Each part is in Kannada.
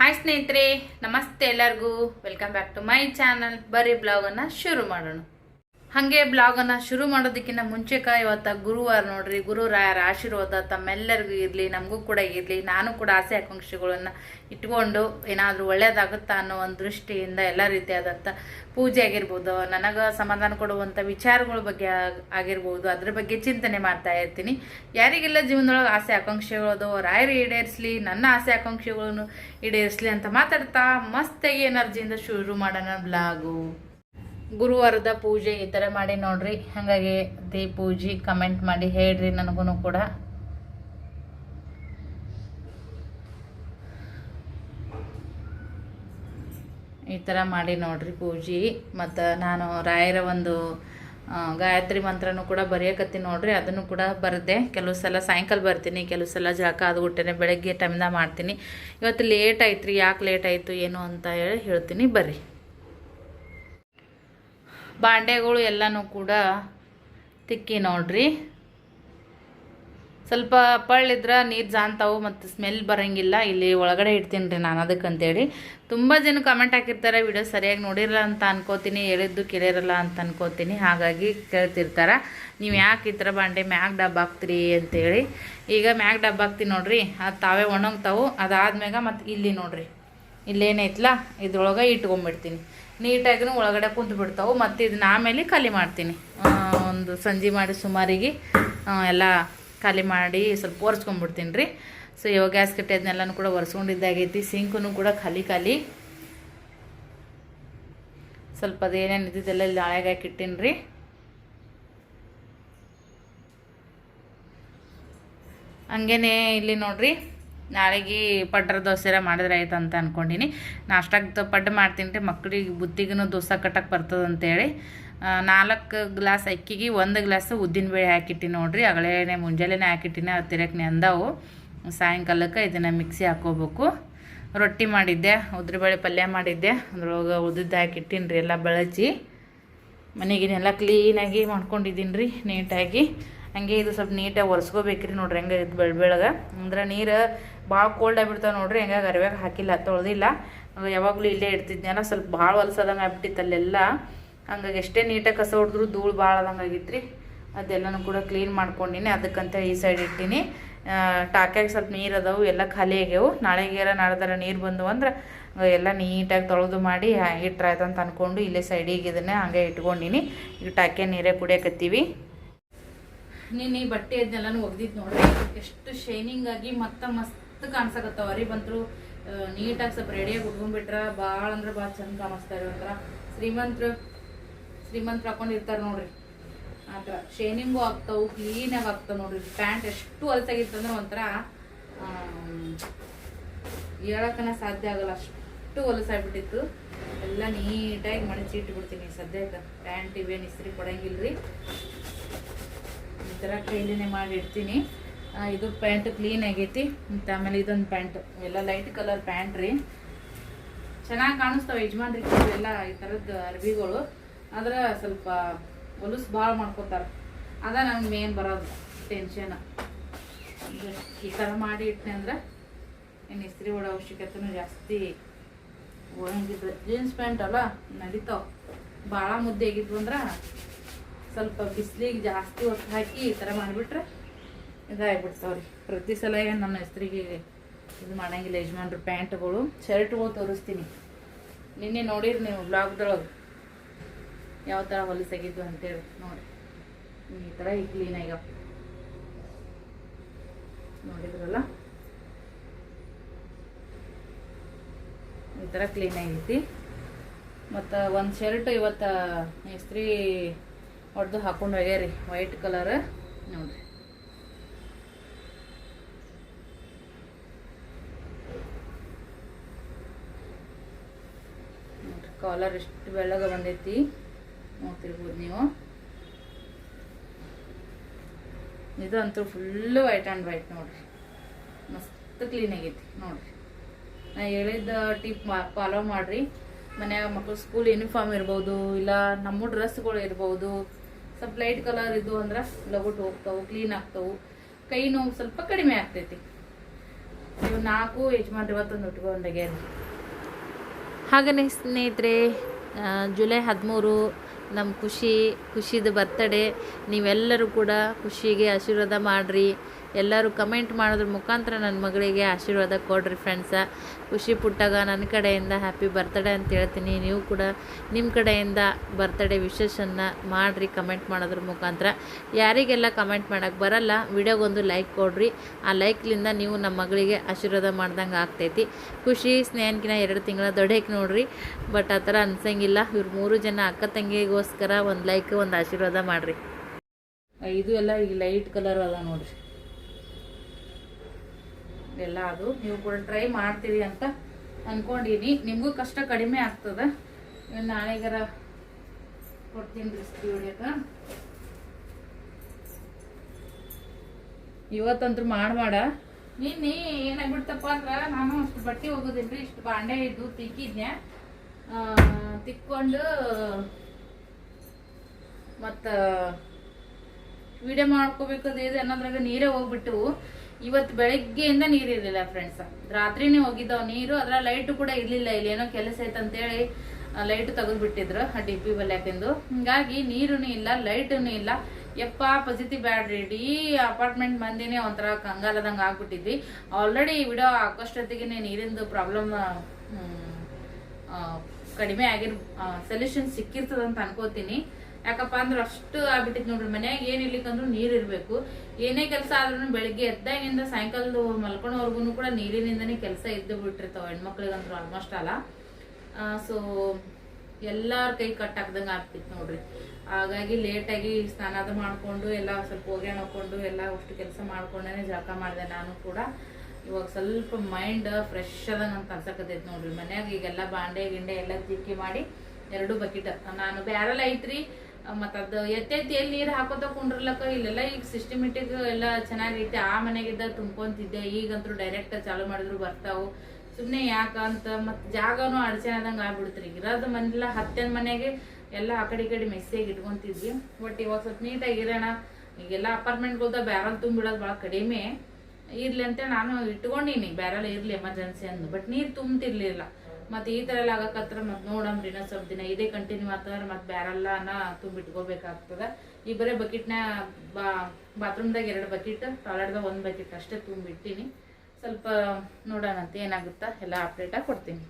ಹಾಯ್ ಸ್ನೇಹಿತರೆ ನಮಸ್ತೆ ಎಲ್ಲರಿಗೂ. Welcome back to my channel ಬರೀ ಬ್ಲಾಗನ್ನು ಶುರು ಮಾಡೋಣ. ಹಾಗೆ ಬ್ಲಾಗನ್ನು ಶುರು ಮಾಡೋದಕ್ಕಿಂತ ಮುಂಚೆಕ ಇವತ್ತು ಗುರುವಾರ ನೋಡ್ರಿ, ಗುರುರಾಯರ ಆಶೀರ್ವಾದ ತಮ್ಮೆಲ್ಲರಿಗೂ ಇರಲಿ, ನಮಗೂ ಕೂಡ ಇರಲಿ, ನಾನು ಕೂಡ ಆಸೆ ಆಕಾಂಕ್ಷೆಗಳನ್ನು ಇಟ್ಕೊಂಡು ಏನಾದರೂ ಒಳ್ಳೆಯದಾಗುತ್ತಾ ಅನ್ನೋ ಒಂದು ದೃಷ್ಟಿಯಿಂದ ಎಲ್ಲ ರೀತಿಯಾದಂಥ ಪೂಜೆ ಆಗಿರ್ಬೋದು. ನನಗೆ ಸಮಾಧಾನ ಕೊಡುವಂಥ ವಿಚಾರಗಳ ಬಗ್ಗೆ ಆಗ್- ಆಗಿರ್ಬೋದು. ಅದ್ರ ಬಗ್ಗೆ ಚಿಂತನೆ ಮಾಡ್ತಾ ಇರ್ತೀನಿ. ಯಾರಿಗೆಲ್ಲ ಜೀವನದೊಳಗೆ ಆಸೆ ಆಕಾಂಕ್ಷೆಗಳು ರಾಯರು ಈಡೇರಿಸಲಿ, ನನ್ನ ಆಸೆ ಆಕಾಂಕ್ಷೆಗಳನ್ನು ಈಡೇರಿಸಲಿ ಅಂತ ಮಾತಾಡ್ತಾ ಮಸ್ತಾಗಿ ಎನರ್ಜಿಯಿಂದ ಶುರು ಮಾಡೋಣ ಬ್ಲಾಗು. ಗುರುವಾರದ ಪೂಜೆ ಈ ಥರ ಮಾಡಿ ನೋಡ್ರಿ. ಹಾಗಾಗಿ ದೇ ಪೂಜೆ ಕಮೆಂಟ್ ಮಾಡಿ ಹೇಳ್ರಿ ನನಗೂ ಕೂಡ. ಈ ಥರ ಮಾಡಿ ನೋಡ್ರಿ ಪೂಜೆ. ಮತ್ತು ನಾನು ರಾಯರ ಒಂದು ಗಾಯತ್ರಿ ಮಂತ್ರನೂ ಕೂಡ ಬರೆಯಕತ್ತೀನಿ ನೋಡ್ರಿ. ಅದನ್ನು ಕೂಡ ಬರ್ದೆ. ಕೆಲವು ಸಲ ಸಾಯಂಕಾಲ ಬರ್ತೀನಿ, ಕೆಲವು ಸಲ ಜಾಕ ಅದು ಹುಟ್ಟೆನೆ ಬೆಳಗ್ಗೆ ಟೈಮ್ದಾಗ ಮಾಡ್ತೀನಿ. ಇವತ್ತು ಲೇಟ್ ಆಯ್ತು ರೀ ಯಾಕೆ ಲೇಟ್ ಆಯಿತು, ಏನು ಅಂತ ಹೇಳಿ ಹೇಳ್ತೀನಿ. ಬರ್ರಿ. ಬಾಂಡೆಗಳು ಎಲ್ಲನೂ ಕೂಡ ತಿಕ್ಕಿ ನೋಡ್ರಿ. ಸ್ವಲ್ಪ ಪಳ್ಳಿದ್ರೆ ನೀರು ಜಾಂತಾವು ಮತ್ತು ಸ್ಮೆಲ್ ಬರೋಂಗಿಲ್ಲ. ಇಲ್ಲಿ ಒಳಗಡೆ ಇಡ್ತೀನಿ ರೀ ನಾನು ಅದಕ್ಕಂತೇಳಿ. ತುಂಬ ಜನ ಕಮೆಂಟ್ ಹಾಕಿರ್ತಾರೆ, ವಿಡಿಯೋ ಸರಿಯಾಗಿ ನೋಡಿರಲ್ಲ ಅಂತ ಅನ್ಕೋತೀನಿ, ಹೇಳಿದ್ದು ಕೇಳಿರಲ್ಲ ಅಂತ ಅನ್ಕೋತೀನಿ. ಹಾಗಾಗಿ ಕೇಳ್ತಿರ್ತಾರೆ. ನೀವು ಯಾಕೆ ಈ ಥರ ಬಾಂಡೆ ಮ್ಯಾಗ್ ಡಬ್ಬ ಹಾಕ್ತೀರಿ ಅಂತೇಳಿ. ಈಗ ಮ್ಯಾಗ್ ಡಬ್ಬ ಹಾಕ್ತೀನಿ ನೋಡ್ರಿ. ಅದು ತಾವೇ ಒಣಗ್ತಾವು. ಅದಾದ್ಮ್ಯಾಗ ಮತ್ತು ಇಲ್ಲಿ ನೋಡ್ರಿ. ಇಲ್ಲೇನೈತಲ್ಲ ಇದ್ರೊಳಗೆ ಇಟ್ಕೊಂಡ್ಬಿಡ್ತೀನಿ ನೀಟಾಗಿನೂ ಒಳಗಡೆ ಕುಂತು ಬಿಡ್ತಾವೆ. ಮತ್ತು ಇದನ್ನ ಆಮೇಲೆ ಖಾಲಿ ಮಾಡ್ತೀನಿ. ಒಂದು ಸಂಜೆ ಮಾಡಿ ಸುಮಾರಿಗೆ ಎಲ್ಲ ಖಾಲಿ ಮಾಡಿ ಸ್ವಲ್ಪ ಒರೆಸ್ಕೊಂಡ್ಬಿಡ್ತೀನಿ ರೀ ಸೊ ಇವಾಗ ಗ್ಯಾಸ್ ಕಟ್ಟೆ ಅದನ್ನೆಲ್ಲನೂ ಕೂಡ ಒರೆಸ್ಕೊಂಡಿದ್ದಾಗೈತಿ ಸಿಂಕೂ ಕೂಡ ಖಾಲಿ ಖಾಲಿ. ಸ್ವಲ್ಪ ಅದೇನೇನು ಇದ್ದಿದ್ದೆಲ್ಲ ಇಲ್ಲಿ ನಾಳೆಗೆ ಹಾಕಿ ಇಟ್ಟೀನಿ ರೀ ಹಂಗೇನೆ ಇಲ್ಲಿ ನೋಡ್ರಿ. ನಾಳೆಗೆ ಪಡ್ರ ದೋಸೆ ಮಾಡಿದ್ರೆ ಆಯ್ತು ಅಂತ ಅನ್ಕೊಂಡಿನಿ. ನಾಷ್ಟಾಗ ಪಡ್ಡು ಮಾಡ್ತೀನಿ ಮಕ್ಳಿಗೆ ಬುತ್ತಿಗೂ ದೋಸೆ ಕಟ್ಟಕ್ಕೆ ಬರ್ತದೆ ಅಂತೇಳಿ ನಾಲ್ಕು ಗ್ಲಾಸ್ ಅಕ್ಕಿಗೆ ಒಂದು ಗ್ಲಾಸ್ ಉದ್ದಿನಬೇಳೆ ಹಾಕಿಟ್ಟಿನಿ ನೋಡ್ರಿ ಅಗಳೇನೆ ಮುಂಜಾನೆನೇ ಹಾಕಿಟ್ಟಿನಿ ಅದು ತಿರಕ್ಕೆ ನೆಂದವು. ಸಾಯಂಕಾಲಕ್ಕೆ ಇದನ್ನು ಮಿಕ್ಸಿ ಹಾಕೋಬೇಕು. ರೊಟ್ಟಿ ಮಾಡಿದ್ದೆ, ಉದ್ರಬೇಳೆ ಪಲ್ಯ ಮಾಡಿದ್ದೆ, ಅದ್ರೊಳಗೆ ಉದ್ದಿದ್ದು ಹಾಕಿಟ್ಟಿನಿ ರೀ ಎಲ್ಲ ಬೆಳಚಿ. ಮನೆಗಿನೆಲ್ಲ ಕ್ಲೀನಾಗಿ ಮಾಡ್ಕೊಂಡಿದ್ದೀನಿ ರೀ ನೀಟಾಗಿ. ಹಂಗೆ ಇದು ಸ್ವಲ್ಪ ನೀಟಾಗಿ ಒರೆಸ್ಕೋಬೇಕ್ರಿ ನೋಡ್ರಿ ಹೆಂಗೆ ಇದು ಬೆಳ್ಬೆಳಗ ಅಂದ್ರೆ ನೀರು ಭಾಳ ಕೋಲ್ಡ್ ಆಗಿಬಿಡ್ತಾವೆ ನೋಡ್ರಿ, ಹೆಂಗಾಗಿ ಅರಿವ್ಯಾಗ ಹಾಕಿಲ್ಲ, ತೊಳೆದಿಲ್ಲ. ಯಾವಾಗಲೂ ಇಲ್ಲೇ ಇಡ್ತಿದ್ನಲ್ಲ, ಸ್ವಲ್ಪ ಭಾಳ ಹೊಲ್ಸದಂಗೆ ಆಗ್ಬಿಟ್ಟಿತ್ತು ಅಲ್ಲೆಲ್ಲ. ಹಂಗಾಗಿ ಎಷ್ಟೇ ನೀಟಾಗಿ ಕಸ ಹೊಡೆದ್ರು ಧೂಳು ಭಾಳ ಆದಂಗೆ ಆಗಿತ್ತು ಅದೆಲ್ಲನೂ ಕೂಡ ಕ್ಲೀನ್ ಮಾಡ್ಕೊಂಡಿನಿ, ಅದಕ್ಕಂತ ಈ ಸೈಡ್ ಇಟ್ಟೀನಿ. ಟಾಕ್ಯಾಗ ಸ್ವಲ್ಪ ನೀರು ಅದಾವು, ಎಲ್ಲ ಖಾಲಿ ಆಗ್ಯಾವು. ನಾಳೆಗೆಲ್ಲ ನಾಳೆದಾರ ನೀರು ಬಂದವು ಅಂದ್ರೆ ಎಲ್ಲ ನೀಟಾಗಿ ತೊಳೆದು ಮಾಡಿ ಇಟ್ರಾಯ್ತು ಅಂತ ಅಂದ್ಕೊಂಡು ಇಲ್ಲೇ ಸೈಡಿಗೆ ಇದನ್ನೇ ಹಂಗೆ ಇಟ್ಕೊಂಡಿನಿ. ಈಗ ಟಾಕ್ಯ ನೀರೇ ಕುಡಿಯಕತ್ತೀವಿ. ನೀನು ಈ ಬಟ್ಟೆ ಅದನ್ನೆಲ್ಲನೂ ಒಗ್ದಿದ್ದು ನೋಡ್ರಿ, ಎಷ್ಟು ಶೈನಿಂಗ್ ಆಗಿ ಮತ್ತೆ ಮಸ್ತ್ ಕಾಣಿಸಕತ್ತಾವ. ರೀ ಬಂದ್ರು ನೀಟಾಗಿ ಸ್ವಲ್ಪ ರೆಡಿಯಾಗಿ ಉಟ್ಕೊಂಡ್ಬಿಟ್ರ ಭಾಳ ಅಂದ್ರೆ ಭಾಳ ಚಂದ ಕಾಣಿಸ್ತಾರೆ ಒಂಥರ ಶ್ರೀಮಂತರು ಶ್ರೀಮಂತರು ಹಾಕೊಂಡಿರ್ತಾರೆ ನೋಡ್ರಿ. ಆ ಥರ ಶೇನಿಂಗು ಆಗ್ತಾವು ಕ್ಲೀನಾಗಿ ಆಗ್ತಾವೆ ನೋಡ್ರಿ. ಪ್ಯಾಂಟ್ ಎಷ್ಟು ಹೊಲಸಾಗಿತ್ತಂದ್ರೆ ಒಂಥರ ಹೇಳಕ್ಕನ ಸಾಧ್ಯ ಆಗಲ್ಲ. ಅಷ್ಟು ಹೊಲಸಾಗ್ಬಿಟ್ಟಿತ್ತು. ಎಲ್ಲ ನೀಟಾಗಿ ಮಡಚಿ ಇಟ್ಬಿಡ್ತೀನಿ ಸದ್ಯಕ್ಕೆ ಪ್ಯಾಂಟ್ ಇವೇನು ಇಸ್ತ್ರಿ ಕೊಡಂಗಿಲ್ರಿ. ಈ ಥರ ಕೈಲಿನೇ ಮಾಡಿ ಇಡ್ತೀನಿ. ಇದು ಪ್ಯಾಂಟ್ ಕ್ಲೀನ್ ಆಗೈತಿ. ಮತ್ತು ಆಮೇಲೆ ಇದೊಂದು ಪ್ಯಾಂಟ್. ಎಲ್ಲ ಲೈಟ್ ಕಲರ್ ಪ್ಯಾಂಟ್ ರೀ. ಚೆನ್ನಾಗಿ ಕಾಣಿಸ್ತಾವೆ ಯಜಮಾನ್ರಿ ಎಲ್ಲ ಈ ಥರದ್ದು ಅರ್ಬಿಗಳು. ಆದ್ರೆ ಸ್ವಲ್ಪ ಹೊಲಸು ಭಾಳ ಮಾಡ್ಕೋತಾರೆ. ಅದ ನಂಗೆ ಮೇನ್ ಬರೋದು. ಟೆನ್ಷನ್ ಈ ಥರ ಮಾಡಿ ಇಟ್ಟೆ ಅಂದ್ರೆ ಇನ್ನು ಇಸ್ತ್ರಿ ಹೊಡೋ ಅವಶ್ಯಕತೆನೂ ಜಾಸ್ತಿ ಒಣಗಿದ್ರೆ ಜೀನ್ಸ್ ಪ್ಯಾಂಟ್ ಅಲ್ಲ, ನಡೀತಾವ. ಭಾಳ ಮುದ್ದೆ ಆಗಿದ್ವು ಅಂದ್ರೆ ಸ್ವಲ್ಪ ಬಿಸಿಲಿಗೆ ಜಾಸ್ತಿ ಹೊತ್ತು ಹಾಕಿ ಈ ಥರ ಮಾಡಿಬಿಟ್ರೆ ಇದಾಗ್ಬಿಡ್ತಾವ್ರಿ ಪ್ರತಿ ಸಲ ಏನು ನನ್ನ ಹೆಸ್ರಿಗೆ ಇದು ಮಾಡಂಗಿಲ್ಲ, ಯಜಮಾನ್ರು ಪ್ಯಾಂಟ್ಗಳು. ಶರ್ಟ್ಗಳು ತೋರಿಸ್ತೀನಿ. ನಿನ್ನೆ ನೋಡಿರಿ ನೀವು ಬ್ಲಾಗ್ದೊಳಗೆ. ಯಾವ ಥರ ಹೊಲಸಾಗಿದ್ದು ಅಂತೇಳಿ, ನೋಡಿ. ಈ ಥರ ಈ ಕ್ಲೀನ್ ಆಗ್ಯಾವ ನೋಡಿದ್ರಲ್ಲ? ಈ ಥರ ಕ್ಲೀನ್ ಆಗೈತಿ. ಮತ್ತು ಒಂದು ಶರ್ಟ್ ಇವತ್ತು ಇಸ್ತ್ರಿ ಹೊಡೆದು ಹಾಕೊಂಡು ಹೋಗ್ಯಾರಿ ವೈಟ್ ಕಲರ್ ನೋಡ್ರಿ ನೋಡ್ರಿ ಕಾಲರ್ ಎಷ್ಟು ಬೆಳ್ಳಗ ಬಂದೈತಿ? ನೋಡ್ತಿರ್ಬೋದು ನೀವು. ಇದು ಅಂತೂ ಫುಲ್ಲು ವೈಟ್ ಆ್ಯಂಡ್ ವೈಟ್ ನೋಡ್ರಿ. ಮಸ್ತ್ ಕ್ಲೀನ್ ಆಗೈತಿ, ನೋಡ್ರಿ. ನಾ ಹೇಳಿದ ಟಿಪ್ ಫಾಲೋ ಮಾಡ್ರಿ. ಮನ್ಯಾಗ ಮಕ್ಕಳು ಸ್ಕೂಲ್ ಯೂನಿಫಾರ್ಮ್ ಇರ್ಬೋದು, ಇಲ್ಲ ನಮ್ಮ ಡ್ರೆಸ್ಗಳು ಇರ್ಬೋದು. ಸ್ವಲ್ಪ ಲೈಟ್ ಕಲರ್ ಇದ್ದು ಅಂದ್ರೆ ಲಗುಟ್ ಹೋಗ್ತಾವೆ ಕ್ಲೀನ್ ಆಗ್ತಾವೆ. ಕೈ ನೋವು ಸ್ವಲ್ಪ ಕಡಿಮೆ ಆಗ್ತೈತಿ. ನೀವು ನಾಲ್ಕು ಯಜಮಾನ್ರು ಇವತ್ತೊಂದು ಉಟ್ಕೊಂಡಾಗೆ ಹಾಗೆಯೇ ಸ್ನೇಹಿತರೆ ಜುಲೈ ಹದಿಮೂರು ನಮ್ಮ ಖುಷಿ ಖುಷಿದು ಬರ್ತಡೇ ನೀವೆಲ್ಲರೂ ಕೂಡ ಖುಷಿಗೆ ಆಶೀರ್ವಾದ ಮಾಡಿರಿ. ಎಲ್ಲರೂ ಕಮೆಂಟ್ ಮಾಡೋದ್ರ ಮುಖಾಂತರ ನನ್ನ ಮಗಳಿಗೆ ಆಶೀರ್ವಾದ ಕೊಡ್ರಿ ಫ್ರೆಂಡ್ಸ ಖುಷಿ ಪುಟ್ಟಾಗ ನನ್ನ ಕಡೆಯಿಂದ ಹ್ಯಾಪಿ ಬರ್ತ್ಡೇ ಅಂತ ಹೇಳ್ತೀನಿ. ನೀವು ಕೂಡ ನಿಮ್ಮ ಕಡೆಯಿಂದ ಬರ್ತ್ಡೇ ವಿಶೇಷನ್ನು ಮಾಡಿರಿ ಕಮೆಂಟ್ ಮಾಡೋದ್ರ ಮುಖಾಂತರ. ಯಾರಿಗೆಲ್ಲ ಕಮೆಂಟ್ ಮಾಡೋಕ್ಕೆ ಬರಲ್ಲ, ವಿಡಿಯೋಗೊಂದು ಲೈಕ್ ಕೊಡ್ರಿ. ಆ ಲೈಕ್ಲಿಂದ ನೀವು ನಮ್ಮ ಮಗಳಿಗೆ ಆಶೀರ್ವಾದ ಮಾಡ್ದಂಗೆ ಆಗ್ತೈತಿ. ಖುಷಿ ಸ್ನೇಹನ್ಕಿನ ಎರಡು ತಿಂಗಳ ದೊಡ್ಡಕ್ಕೆ ನೋಡ್ರಿ. ಬಟ್ ಆ ಥರ ಅನ್ಸಂಗಿಲ್ಲ. ಇವ್ರು ಮೂರು ಜನ ಅಕ್ಕ ತಂಗಿಗೋಸ್ಕರ ಒಂದು ಲೈಕ್ ಒಂದು ಆಶೀರ್ವಾದ ಮಾಡಿರಿ. ಇದು ಎಲ್ಲ ಈಗ ಲೈಟ್ ಕಲರ್ ಅದ ನೋಡ್ರಿ. ಎಲ್ಲ ಅದು. ನೀವು ಕೂಡ ಟ್ರೈ ಮಾಡ್ತೀರಿ ಅಂತ ಅನ್ಕೊಂಡಿನಿ ನಿಮಗೂ ಕಷ್ಟ ಕಡಿಮೆ ಆಗ್ತದ. ನಾಳೆಗರ ಕೊಡ್ತೀನಿ ರೀ ಇಸ್ತ್ರಿ ಇವತ್ತಂದ್ರೆ ಮಾಡ ಮಾಡ ನಿನ್ನೆ ಏನಾಗ್ಬಿಡ್ತಪ್ಪ ಅಂದ್ರೆ ನಾನು ಅಷ್ಟು ಬಟ್ಟೆ ಹೋಗೋದಿಲ್ರಿ ಇಷ್ಟು ಬಾಂಡೆ ಇದ್ದು ತಿಕ್ಕಿದ್ನೆ ತಿಕ್ಕೊಂಡು ಮತ್ತು ವಿಡಿಯೋ ಮಾಡ್ಕೋಬೇಕದು ಇದು. ಅನ್ನೋದ್ರಾಗ ನೀರೇ ಹೋಗ್ಬಿಟ್ಟು ಇವತ್ತು ಬೆಳಗ್ಗೆಯಿಂದ ನೀರು ಇರಲಿಲ್ಲ ಫ್ರೆಂಡ್ಸ್ ರಾತ್ರಿನೇ ಹೋಗಿದ್ದಾವ್ ನೀರು ಅದ್ರ ಲೈಟ್ ಕೂಡ ಇರ್ಲಿಲ್ಲ, ಇಲ್ಲಿ ಏನೋ ಕೆಲಸ ಐತೆ ಅಂತೇಳಿ ಲೈಟ್ ತೆಗೆದು ಬಿಟ್ಟಿದ್ರು ಆ ಪಿ ಬಲ್ಯಾಕೆಂದು ಹಿಂಗಾಗಿ ನೀರೂ ಇಲ್ಲ ಲೈಟೂ ಇಲ್ಲ. ಯಪ್ಪ, ಪಜಿತಿ ಬ್ಯಾಡ್ರಿ, ಇಡೀ ಅಪಾರ್ಟ್ಮೆಂಟ್ ಮಂದಿನೇ ಒಂಥರ ಕಂಗಾಲದಂಗೆ ಆಗ್ಬಿಟ್ಟಿದ್ವಿ. ಆಲ್ರೆಡಿ ಈ ವಿಡಿಯೋ ಹಾಕೋಷ್ಟೊತ್ತಿಗೆ ನೀರಿಂದು ಪ್ರಾಬ್ಲಮ್ ಕಡಿಮೆ ಆಗಿರ್ ಸೊಲ್ಯೂಷನ್ ಸಿಕ್ಕಿರ್ತದಂತ ಅನ್ಕೋತೀನಿ. ಯಾಕಪ್ಪ ಅಂದ್ರೆ ಅಷ್ಟು ಆಗ್ಬಿಟ್ಟಿದ್ ನೋಡ್ರಿ ಮನ್ಯಾಗ, ಏನ್ ಇರ್ಲಿಕ್ಕಂದ್ರೂ ನೀರ್ ಇರ್ಬೇಕು. ಏನೇ ಕೆಲಸ ಆದ್ರೂ ಬೆಳಿಗ್ಗೆ ಎದ್ದಾಗಿಂದ ಸಾಯಂಕಾಲದ ಮಲ್ಕೊಳೋವರ್ಗು ಕೂಡ ನೀರಿನಿಂದನೇ ಕೆಲಸ ಇದ್ದು ಬಿಟ್ಟಿರ್ತಾವ ಹೆಣ್ಮಕ್ಳಿಗಂದ್ರು ಆಲ್ಮೋಸ್ಟ್ ಅಲ್ಲ. ಸೊ ಎಲ್ಲಾರ ಕೈ ಕಟ್ ಆಗ್ತಿತ್ತು ನೋಡ್ರಿ. ಹಾಗಾಗಿ ಲೇಟಾಗಿ ಸ್ನಾನ ಅದು ಮಾಡ್ಕೊಂಡು, ಎಲ್ಲ ಸ್ವಲ್ಪ ಹೋಗಿ ಹಾಕೊಂಡು ಎಲ್ಲ ಅಷ್ಟು ಕೆಲಸ ಮಾಡ್ಕೊಂಡೇನೆ ಜಳಕ ಮಾಡಿದೆ ನಾನು ಕೂಡ. ಇವಾಗ ಸ್ವಲ್ಪ ಮೈಂಡ್ ಫ್ರೆಶ್ ಅದಂಗ ಅಂತ ಅನ್ಸಕತೈತಿ ನೋಡ್ರಿ ಮನ್ಯಾಗ. ಈಗೆಲ್ಲ ಬಾಂಡೆ ಗಿಂಡೆ ಎಲ್ಲ ತಿಕ್ಕಿ ಮಾಡಿ ಎರಡು ಬಕೆಟ್. ನಾನು ಬ್ಯಾರಲ್ ಐತ್ರಿ. ಮತ್ತ ಅದು ಎತ್ತೆತ್ತಿ ಎಲ್ಲಿ ನೀರು ಹಾಕೋತ ಕುಂಡ್ರಲಕ್ಕ ಇಲ್ಲೆಲ್ಲ ಈಗ ಸಿಸ್ಟಮೆಟಿಕ್ ಎಲ್ಲ ಚೆನ್ನಾಗೈತೆ. ಆ ಮನೆಗಿದ್ದ ತುಂಬ್ಕೊಂತಿದ್ದೆ. ಈಗಂತೂ ಡೈರೆಕ್ಟ್ ಚಾಲು ಮಾಡಿದ್ರು ಬರ್ತಾವು. ಸುಮ್ಮನೆ ಯಾಕ ಅಂತ ಮತ್ತೆ ಜಾಗನೂ ಅಡಚಣೆ ಆದಂಗೆ ಆಗ್ಬಿಡ್ತ್ರಿ. ಇರೋದು ಮನೆಲ್ಲ ಹತ್ತನ ಮನೆಗೆ ಎಲ್ಲ ಆ ಕಡೆ ಈ ಕಡೆ ಮೆಸ್ಸಿಯಾಗಿ ಇಟ್ಕೊಂತಿದ್ವಿ. ಬಟ್ ಇವಾಗ ಸ್ವಲ್ಪ ನೀಟಾಗಿ ಇರೋಣ. ಈಗೆಲ್ಲ ಅಪಾರ್ಟ್ಮೆಂಟ್ಗೋದ ಬ್ಯಾರಲ್ ತುಂಬಿಡೋದು ಭಾಳ ಕಡಿಮೆ. ಇರಲಿ ಅಂತ ನಾನು ಇಟ್ಕೊಂಡಿನಿ. ಬ್ಯಾರಲ್ ಇರಲಿ ಎಮರ್ಜೆನ್ಸಿ ಅಂದು ಬಟ್ ನೀರು ತುಂಬ್ತಿರ್ಲಿಲ್ಲ. ಮತ್ತೆ ಈ ತರ ಎಲ್ಲ ಆಗಕತ್ರ ಮತ್ ನೋಡಮ್ ರೀ ಸ್ವಲ್ಪ ದಿನ. ಇದೇ ಕಂಟಿನ್ಯೂ ಆತಂದ್ರೆ ಮತ್ ಬ್ಯಾರಲ್ನ ತುಂಬಿಟ್ಕೋಬೇಕಾಗ್ತದ. ಈ ಬರೀ ಬಕೆಟ್ನ ಬಾ ಬಾತ್ರೂಮ್ದಾಗ ಎರಡು ಬಕೆಟ್ ಟಾಯ್ಲೆಟ್ದಾಗ ಒಂದು ಬಕೆಟ್ ಅಷ್ಟೇ ತುಂಬಿಟ್ಟಿನಿ. ಸ್ವಲ್ಪ ನೋಡೋಣ ಅಂತ ಏನಾಗುತ್ತಾ ಎಲ್ಲ ಅಪ್ಡೇಟ್ ಆಗಿ ಕೊಡ್ತೀನಿ.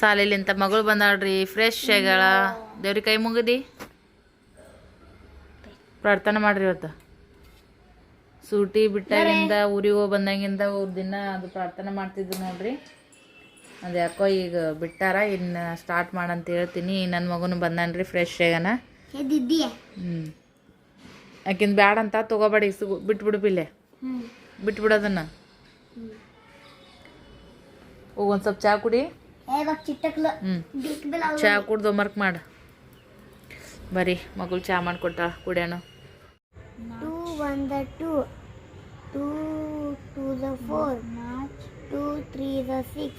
ಸಾಲಿಲಿಂತ ಮಗಳು ಬಂದಾಳ್ರಿ ಫ್ರೆಶ್ ಆಗಳ ದೇವ್ರಿಗೆ ಕೈ ಮುಗಿದಿ. ಪ್ರಾರ್ಥನೆ ಮಾಡ್ರಿ ಇವತ್ತು. ಸೂಟಿ ಬಿಟ್ಟಾಗಿಂದ ಊರಿಗೆ ಹೋಗಿ ಬಂದಾಗಿಂದ ಅವ್ರ ದಿನ ಅದು ಪ್ರಾರ್ಥನೆ ಮಾಡ್ತಿದ್ರು ನೋಡ್ರಿ. ಅದು ಯಾಕೋ ಈಗ ಬಿಟ್ಟಾರ ಇನ್ನು ಸ್ಟಾರ್ಟ್ ಮಾಡಂತ ಹೇಳ್ತೀನಿ. ನನ್ನ ಮಗನು ಬಂದಾನ್ರಿ ಫ್ರೆಶ್ ಆಗನ. ಹ್ಞೂ ಯಾಕಿಂದ ಬ್ಯಾಡ ಅಂತ ತೊಗೋಬೇಡಿ ಸಿಗು ಬಿಟ್ಬಿಡ್ಬಿಲ್ಲೇ ಬಿಟ್ಬಿಡೋದನ್ನ ಒಂದ್ ಒಂದು ಸ್ವಲ್ಪ ಚಹಾ ಕುಡಿ. ಹ್ಞೂ ಚಹಾ ಕುಡ್ದು ಹೋಮ್ವರ್ಕ್ ಮಾಡು. ಬರೀ ಮಗಳು ಚಹಾ ಮಾಡಿಕೊಟ್ಟ ಕುಡಿಯೋಣ 2 to the 4 March 2 3 the 6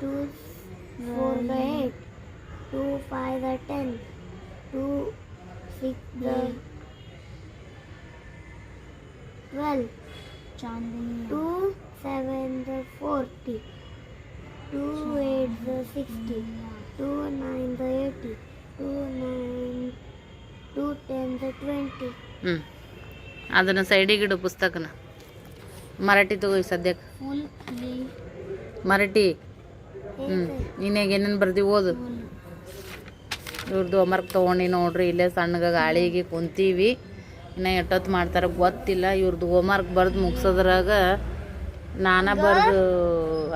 2 4 the 8 2 5 the 10 2 6 the 12 2 7 the 40 2 8 the 60 2 9 the 80 2 9 2 10 the 20 ಅದನ್ನು ಸೈಡಿಗಿಡು ಪುಸ್ತಕನ ಮರಾಠಿ ತಗೋ ಸದ್ಯಕ್ಕೆ ಮರಾಠಿ. ಹ್ಞೂ ನೀನಾಗ ಏನೇನು ಬರ್ದಿ ಓದು. ಇವ್ರದ್ದು ಹೋಮ್ವರ್ಕ್ ತೊಗೊಂಡು ನೋಡ್ರಿ ಇಲ್ಲೇ ಸಣ್ಣಗೆ ಗಾಳಿಗೆ ಕುಂತೀವಿ. ಇನ್ನು ಎಷ್ಟೊತ್ತು ಮಾಡ್ತಾರೆ ಗೊತ್ತಿಲ್ಲ ಇವ್ರದ್ದು ಹೋಮ್ವರ್ಕ್ ಬರ್ದು ಮುಗ್ಸೋದ್ರಾಗ ನಾನೇ ಬರ್ದು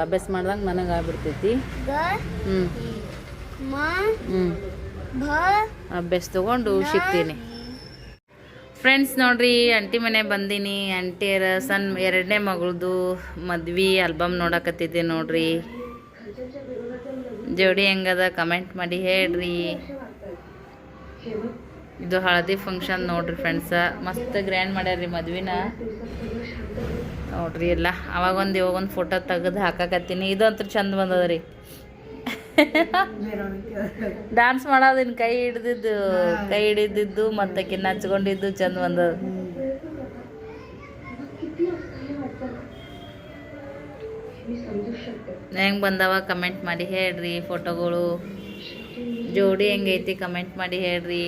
ಅಭ್ಯಾಸ ಮಾಡ್ದಂಗೆ ನನಗೆ ಆಗ್ಬಿಡ್ತೈತಿ. ಹ್ಞೂ ಹ್ಞೂ ಅಭ್ಯಾಸ ತೊಗೊಂಡು ಸಿಗ್ತೀನಿ ಫ್ರೆಂಡ್ಸ್ ನೋಡ್ರಿ ಅಂಟಿ ಮನೆ ಬಂದೀನಿ. ಅಂಟಿಯರ ಸಣ್ಣ ಎರಡನೇ ಮಗಳದು ಮದ್ವಿ ಆಲ್ಬಮ್ ನೋಡಕತ್ತಿದ್ದೆ ನೋಡ್ರಿ. ಜೋಡಿ ಹೆಂಗದ ಕಮೆಂಟ್ ಮಾಡಿ ಹೇಳ್ರಿ. ಇದು ಹಳದಿ ಫಂಕ್ಷನ್ ನೋಡ್ರಿ ಫ್ರೆಂಡ್ಸ ಮಸ್ತ್ ಗ್ರ್ಯಾಂಡ್ ಮಾಡ್ಯಾರ್ರಿ ಮದ್ವಿನ. ನೋಡ್ರಿ ಎಲ್ಲ ಅವಾಗ ಒಂದು ಇವಾಗ ಒಂದು ಫೋಟೋ ತೆಗೆದು ಹಾಕಕತ್ತೀನಿ. ಅಂತೂ ಚಂದ ಬಂದದ ರೀ ಡ್ಯಾನ್ಸ್ ಮಾಡೋದಿನ್ ಕೈ ಹಿಡ್ದಿದ್ದು, ಕೈ ಹಿಡಿದಿದ್ದು, ಮತ್ತೆ ಕಿನ್ನ ಹಚ್ಕೊಂಡಿದ್ದು ಚಂದ ಬಂದದ ಹೆಂಗ್ ಬಂದವ ಕಮೆಂಟ್ ಮಾಡಿ ಹೇಳ್ರಿ ಫೋಟೋಗಳು ಜೋಡಿ ಹೆಂಗೈತಿ ಕಮೆಂಟ್ ಮಾಡಿ ಹೇಳ್ರಿ.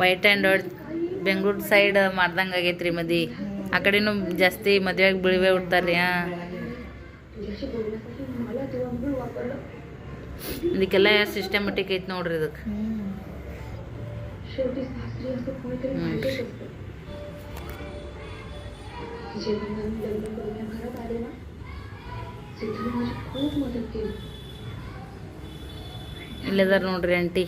White and white Bengaluru side ಮಾಡ್ದಂಗೆ ಆಗೈತ್ರಿ ಮದಿ. ಆ ಕಡೆನೂ ಜಾಸ್ತಿ ಮದುವೆಗೆ ಬಿಳಿವೆ ಉಡ್ತಾರ್ರಿ ಹಾಂ. ಇದಕ್ಕೆಲ್ಲ ಸಿಸ್ಟಮೆಟಿಕ್ ಐತಿ ನೋಡ್ರಿ ಇದಕ್ಕೆ ಇಲ್ಲದಾರ ನೋಡ್ರಿ ಆಂಟಿ.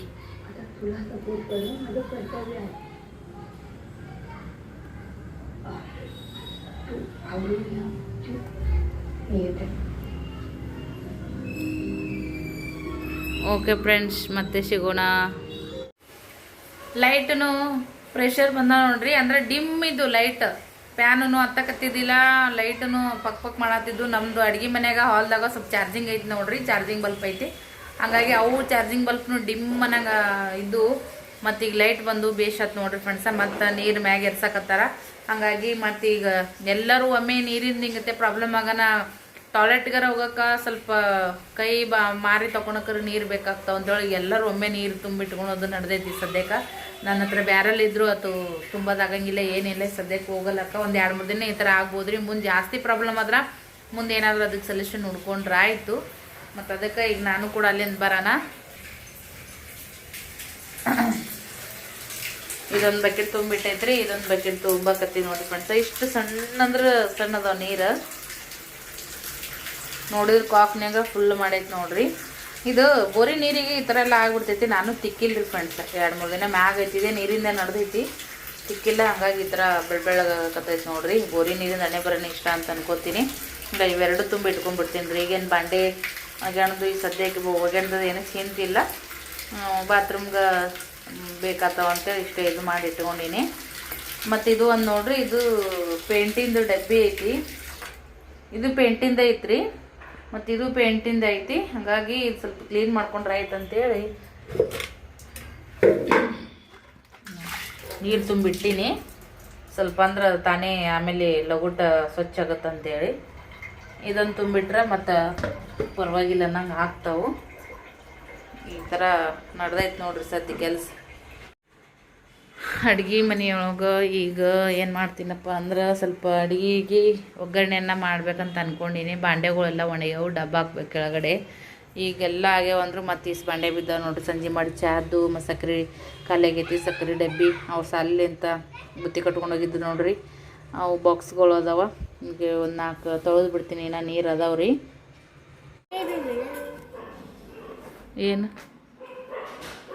ಓಕೆ ಫ್ರೆಂಡ್ಸ್ ಮತ್ತೆ ಸಿಗೋಣ. ಲೈಟನು ಪ್ರೆಷರ್ ಬಂದ ನೋಡ್ರಿ, ಅಂದ್ರೆ ಡಿಮ್ ಇದು ಲೈಟ್ ಫ್ಯಾನು ಹತ್ತಕತ್ತಿದ್ದಿಲ್ಲ ಲೈಟನು ಪಕ್ ಪಕ್ ಮಾಡತ್ತಿದ್ದು. ನಮ್ಮದು ಅಡುಗೆ ಮನ್ಯಾಗ ಹಾಲ್ದಾಗ ಸ್ವಲ್ಪ ಚಾರ್ಜಿಂಗ್ ಐತಿ ನೋಡ್ರಿ ಚಾರ್ಜಿಂಗ್ ಬಲ್ಪ್ ಐತಿ. ಹಂಗಾಗಿ ಅವು ಚಾರ್ಜಿಂಗ್ ಬಲ್ಪ್ನು ಡಿಮ್ ಅನ್ನಂಗ ಇದ್ದು ಮತ್ತೀಗ ಲೈಟ್ ಬಂದು ಬೇಷತ್ ನೋಡ್ರಿ ಫ್ರೆಂಡ್ಸ ಮತ್ತು ನೀರು ಮ್ಯಾಗ ಎರ್ಸಕತ್ತಾರ. ಹಂಗಾಗಿ ಮತ್ತು ಈಗ ಎಲ್ಲರೂ ಒಮ್ಮೆ ನೀರಿಂದ ಹಿಂಗತ್ತೆ ಪ್ರಾಬ್ಲಮ್ ಆಗನ ಟಾಯ್ಲೆಟ್ಗಾರ ಹೋಗೋಕೆ ಸ್ವಲ್ಪ ಕೈ ಬಾ, ಮಾರಿ ತೊಗೊಳಕ್ರೆ ನೀರು ಬೇಕಾಗ್ತಾವ ಅಂತೇಳಿ ಎಲ್ಲರೂ ಒಮ್ಮೆ ನೀರು ತುಂಬಿಟ್ಕೊಳೋದು ನಡೆದೈತಿ ಸದ್ಯಕ್ಕೆ. ನನ್ನ ಹತ್ರ ಬ್ಯಾರಲ್ ಇದ್ದರೂ ಅದು ತುಂಬೋದಾಗಂಗಿಲ್ಲ, ಏನಿಲ್ಲ, ಸದ್ಯಕ್ಕೆ ಹೋಗಲಕ್ಕ ಒಂದು ಎರಡು ಮೂರು ದಿನ ಈ ಥರ ಆಗ್ಬೋದು ರೀ ಮುಂದೆ ಜಾಸ್ತಿ ಪ್ರಾಬ್ಲಮ್ ಆದ್ರೆ ಮುಂದೆ ಏನಾದರೂ ಅದಕ್ಕೆ ಸೊಲ್ಯೂಷನ್ ಹುಡ್ಕೊಂಡ್ರೆ ಆಯಿತು. ಮತ್ತು ಅದಕ್ಕೆ ಈಗ ನಾನು ಕೂಡ ಅಲ್ಲಿಂದ ಬರೋಣ ಇದೊಂದು ಬಕೆಟ್ ತುಂಬಿಟ್ಟೈತ್ರಿ, ಇದೊಂದು ಬಕೆಟ್ ತುಂಬಕತ್ತಿ ನೋಡಿ ಫ್ರೆಂಡ್ಸ್ ಇಷ್ಟು ಸಣ್ಣ ಅಂದ್ರೆ ಸಣ್ಣ ನೀರು. ನೋಡಿದ್ರೆ ಕಾಕ್ನ್ಯಾಗ ಫುಲ್ ಮಾಡೈತಿ ನೋಡ್ರಿ. ಇದು ಬೋರಿ ನೀರಿಗೆ ಈ ಥರ ಎಲ್ಲ ಆಗ್ಬಿಡ್ತೈತಿ, ನಾನು ತಿಕ್ಕಿಲ್ರಿ ಫ್ರೆಂಡ್ಸ್ ಎರಡು ಮೂರು ದಿನ ಮ್ಯಾಗ ಐತಿದೆ ನೀರಿಂದ ನಡೆದೈತಿ. ತಿಕ್ಕಿಲ್ಲ, ಹಂಗಾಗಿ ಈ ಥರ ಬೆಳ್ ನೋಡ್ರಿ. ಬೋರಿ ನೀರಿಂದ ಅನೇ ಬರೋಣ ಇಷ್ಟ ಅಂತ ಅನ್ಕೋತೀನಿ. ಇಲ್ಲ ಇವೆರಡು ತುಂಬಿ ಇಟ್ಕೊಂಡ್ಬಿಡ್ತೀನಿ ರೀ. ಈಗೇನು ಬಾಂಡೆ ಒಗ್ಯಾಣದು ಈ ಸದ್ಯಕ್ಕೆ ಒಗ್ಯಾಣದು ಏನೂ ಚಿಂತಿಲ್ಲ. ಬಾತ್ರೂಮ್ಗೆ ಬೇಕಾಗ್ತಾವ ಅಂತೇಳಿ ಇಷ್ಟೇ ಇದು ಮಾಡಿ ಇಟ್ಕೊಂಡೀನಿ. ಮತ್ತು ಇದು ಒಂದು ನೋಡ್ರಿ, ಇದು ಪೇಂಟಿಂದು ಡಬ್ಬಿ ಐತಿ. ಇದು ಪೇಂಟಿಂದ ಐತ್ರಿ. ಮತ್ತು ಇದು ಪೇಂಟಿಂದ ಐತಿ. ಹಾಗಾಗಿ ಇದು ಸ್ವಲ್ಪ ಕ್ಲೀನ್ ಮಾಡ್ಕೊಂಡ್ರೆ ಆಯ್ತು ಅಂತೇಳಿ. ನೀರು ತುಂಬಿಟ್ಟಿನಿ. ಸ್ವಲ್ಪ ಅಂದ್ರೆ ತಾನೇ ಆಮೇಲೆ ಲಗುಟ ಸ್ವಚ್ಛ ಆಗುತ್ತಂತೇಳಿ ಇದನ್ನು ತುಂಬಿಟ್ರೆ ಮತ್ತು ಪರವಾಗಿಲ್ಲ ನಂಗೆ ಹಾಕ್ತಾವು ಈ ಥರ ನಡ್ದೈತೆ ನೋಡ್ರಿ ಸದ್ಯ ಕೆಲಸ. ಅಡ್ಗೆ ಮನೆಯೊಳಗೆ ಈಗ ಏನು ಮಾಡ್ತೀನಪ್ಪ ಅಂದ್ರೆ ಸ್ವಲ್ಪ ಅಡ್ಗೆಗೆ ಒಗ್ಗರಣೆಯನ್ನು ಮಾಡ್ಬೇಕಂತ ಅನ್ಕೊಂಡೀನಿ. ಬಾಂಡೆಗಳೆಲ್ಲ ಒಣಗ್ಯಾವು ಡಬ್ಬ ಹಾಕ್ಬೇಕು ಕೆಳಗಡೆ. ಈಗೆಲ್ಲ ಆಗ್ಯಾವ ಅಂದ್ರೆ ಮತ್ತೆ ಈ ಬಾಂಡೆ ಬಿದ್ದಾವೆ ನೋಡ್ರಿ. ಸಂಜೆ ಮಾಡಿ ಚಾದು ಮತ್ತು ಸಕ್ರೆ ಆಗೈತಿ ಸಕ್ರೆ ಡಬ್ಬಿ ಅವು ಸಾಲಿಂತ ಬುತ್ತಿ ಕಟ್ಕೊಂಡು ಹೋಗಿದ್ದು ನೋಡ್ರಿ. ಅವು ಬಾಕ್ಸ್ಗಳು ಅದಾವ. ಈಗ ಒಂದು ನಾಲ್ಕು ತೊಳೆದು ಬಿಡ್ತೀನಿ. ಇನ್ನು ನೀರು ಅದಾವ ರೀ ಏನು?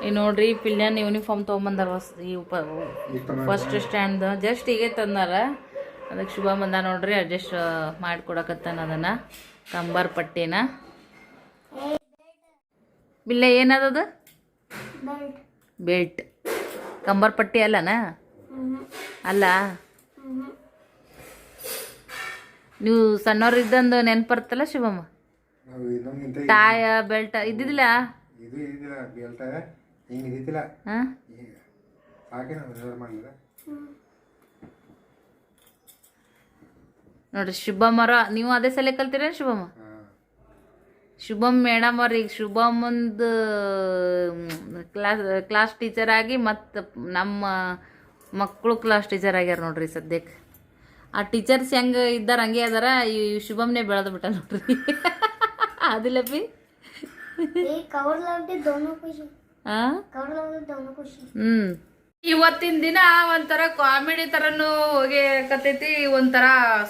ಈ ನೋಡ್ರಿ ಪಿಲ್ಯಾನ್ ಯೂನಿಫಾರ್ಮ್ ತಗೊಂಬಂದಾರ ಹೊಸ ಈ ಉಪ ಫಸ್ಟ್ ಸ್ಟ್ಯಾಂಡ್ ಜಸ್ಟ್ ಹೀಗೆ ತಂದಾರ. ಅದಕ್ಕೆ ಶುಭ ಬಂದ ನೋಡ್ರಿ ಅಡ್ಜಸ್ಟ್ ಮಾಡಿಕೊಡಕತ್ತಾನ ಅದನ್ನು. ಕಂಬರ್ ಪಟ್ಟಿನ. ಬಿಲ್ಲ ಏನದದು? ಬೆಲ್ಟ್ ಕಂಬರ್ ಪಟ್ಟಿ ಅಲ್ಲನ? ಅಲ್ಲ? ನೀವು ಸಣ್ಣವ್ರ ಇದ್ದಂದು ನೆನ್ಪರ್ತಲ್ಲ ಶುಭಮ್ಮ ಶಿವಮ್ಮ ಟಾಯ ಬೆಲ್ಟ್ ಇದ್ದಿದ್ದಿಲ್ಲ ಇದು ಶುಭಮ್ ಅವ್ರ ಈಗ ನಾವು ನೋಡ್ರಿ ಅದೇ ಸಲ ಕಲ್ತೀರ ಶುಭಮ್ಮ ಶುಭಮ್ ಮೇಡಮ್ ಅವ್ರಿಗೆ ಶುಭಮ್ ಒಂದು ಕ್ಲಾಸ್ ಕ್ಲಾಸ್ ಟೀಚರ್ ಆಗಿ ಮತ್ತು ನಮ್ಮ ಮಕ್ಕಳು ಕ್ಲಾಸ್ ಟೀಚರ್ ಆಗ್ಯಾರ ನೋಡ್ರಿ ಸದ್ಯಕ್ಕೆ ಆ ಟೀಚರ್ಸ್ ಹೆಂಗೆ ಇದ್ದಾರೆ ಹಂಗೆ ಅದಾರ ಈ ಶುಭಮ್ನೇ ಬೆಳೆದು ಬಿಟ್ಟ ನೋಡ್ರಿ. ಅದಿಲ್ಲ ಹ್ಮ್. ಇವತ್ತಿನ ದಿನ ಒಂಥರ ಕಾಮಿಡಿ ತರನು ಹೋಗಿ ಆಕತೈತಿ ಒಂಥರ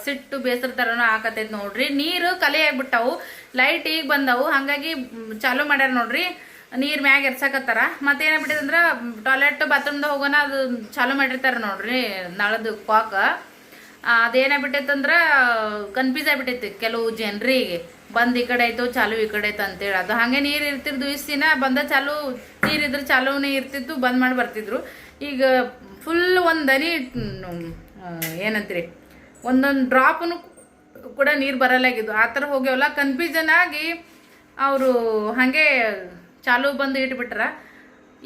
ಸಿಟ್ಟು ಬೇಸರ ತರನು ಹಾಕತೈತಿ ನೋಡ್ರಿ. ನೀರು ಕಲೆ ಆಗ್ಬಿಟ್ಟವು ಲೈಟ್ ಈಗ ಬಂದವು, ಹಂಗಾಗಿ ಚಾಲೂ ಮಾಡ್ಯಾರ ನೋಡ್ರಿ. ನೀರ್ ಮ್ಯಾಗ ಎರ್ಸಕತ್ತಾರ. ಮತ್ತೇನಾಗ್ಬಿಟ್ಟಿದೆ ಅಂದ್ರ ಟಾಯ್ಲೆಟ್ ಬಾತ್ರೂಮ್ದಾಗ ಹೋಗೋಣ ಅದು ಚಾಲೂ ಮಾಡಿರ್ತಾರ ನೋಡ್ರಿ, ನಳದ ಕಾಕ ಅದೇನಾಗ್ಬಿಟ್ಟೈತಂದ್ರ ಕನ್ಫ್ಯೂಸ್ ಆಗ್ಬಿಟ್ಟೈತಿ ಕೆಲವು ಜನರಿಗೆ. ಬಂದ್ ಈ ಕಡೆ ಆಯ್ತು, ಚಾಲು ಈ ಕಡೆ ಆಯ್ತು ಅಂತೇಳಿ. ಅದು ಹಾಗೆ ನೀರು ಇರ್ತಿದ್ದು ಇಷ್ಟು ದಿನ ಬಂದ ಚಾಲು ನೀರಿದ್ರೆ ಚಾಲುನೇ ಇರ್ತಿತ್ತು, ಬಂದ್ ಮಾಡಿ ಬರ್ತಿದ್ರು. ಈಗ ಫುಲ್ ಒಂದು ದನಿ ಏನಂತ್ರಿ, ಒಂದೊಂದು ಡ್ರಾಪ್ನು ಕೂಡ ನೀರು ಬರಲಾಗಿದ್ದು ಆ ಥರ ಹೋಗ್ಯಾವಲ್ಲ ಕನ್ಫ್ಯೂಷನ್ ಆಗಿ ಅವರು ಹಾಗೆ ಚಾಲು ಬಂದು ಇಟ್ಬಿಟ್ರ.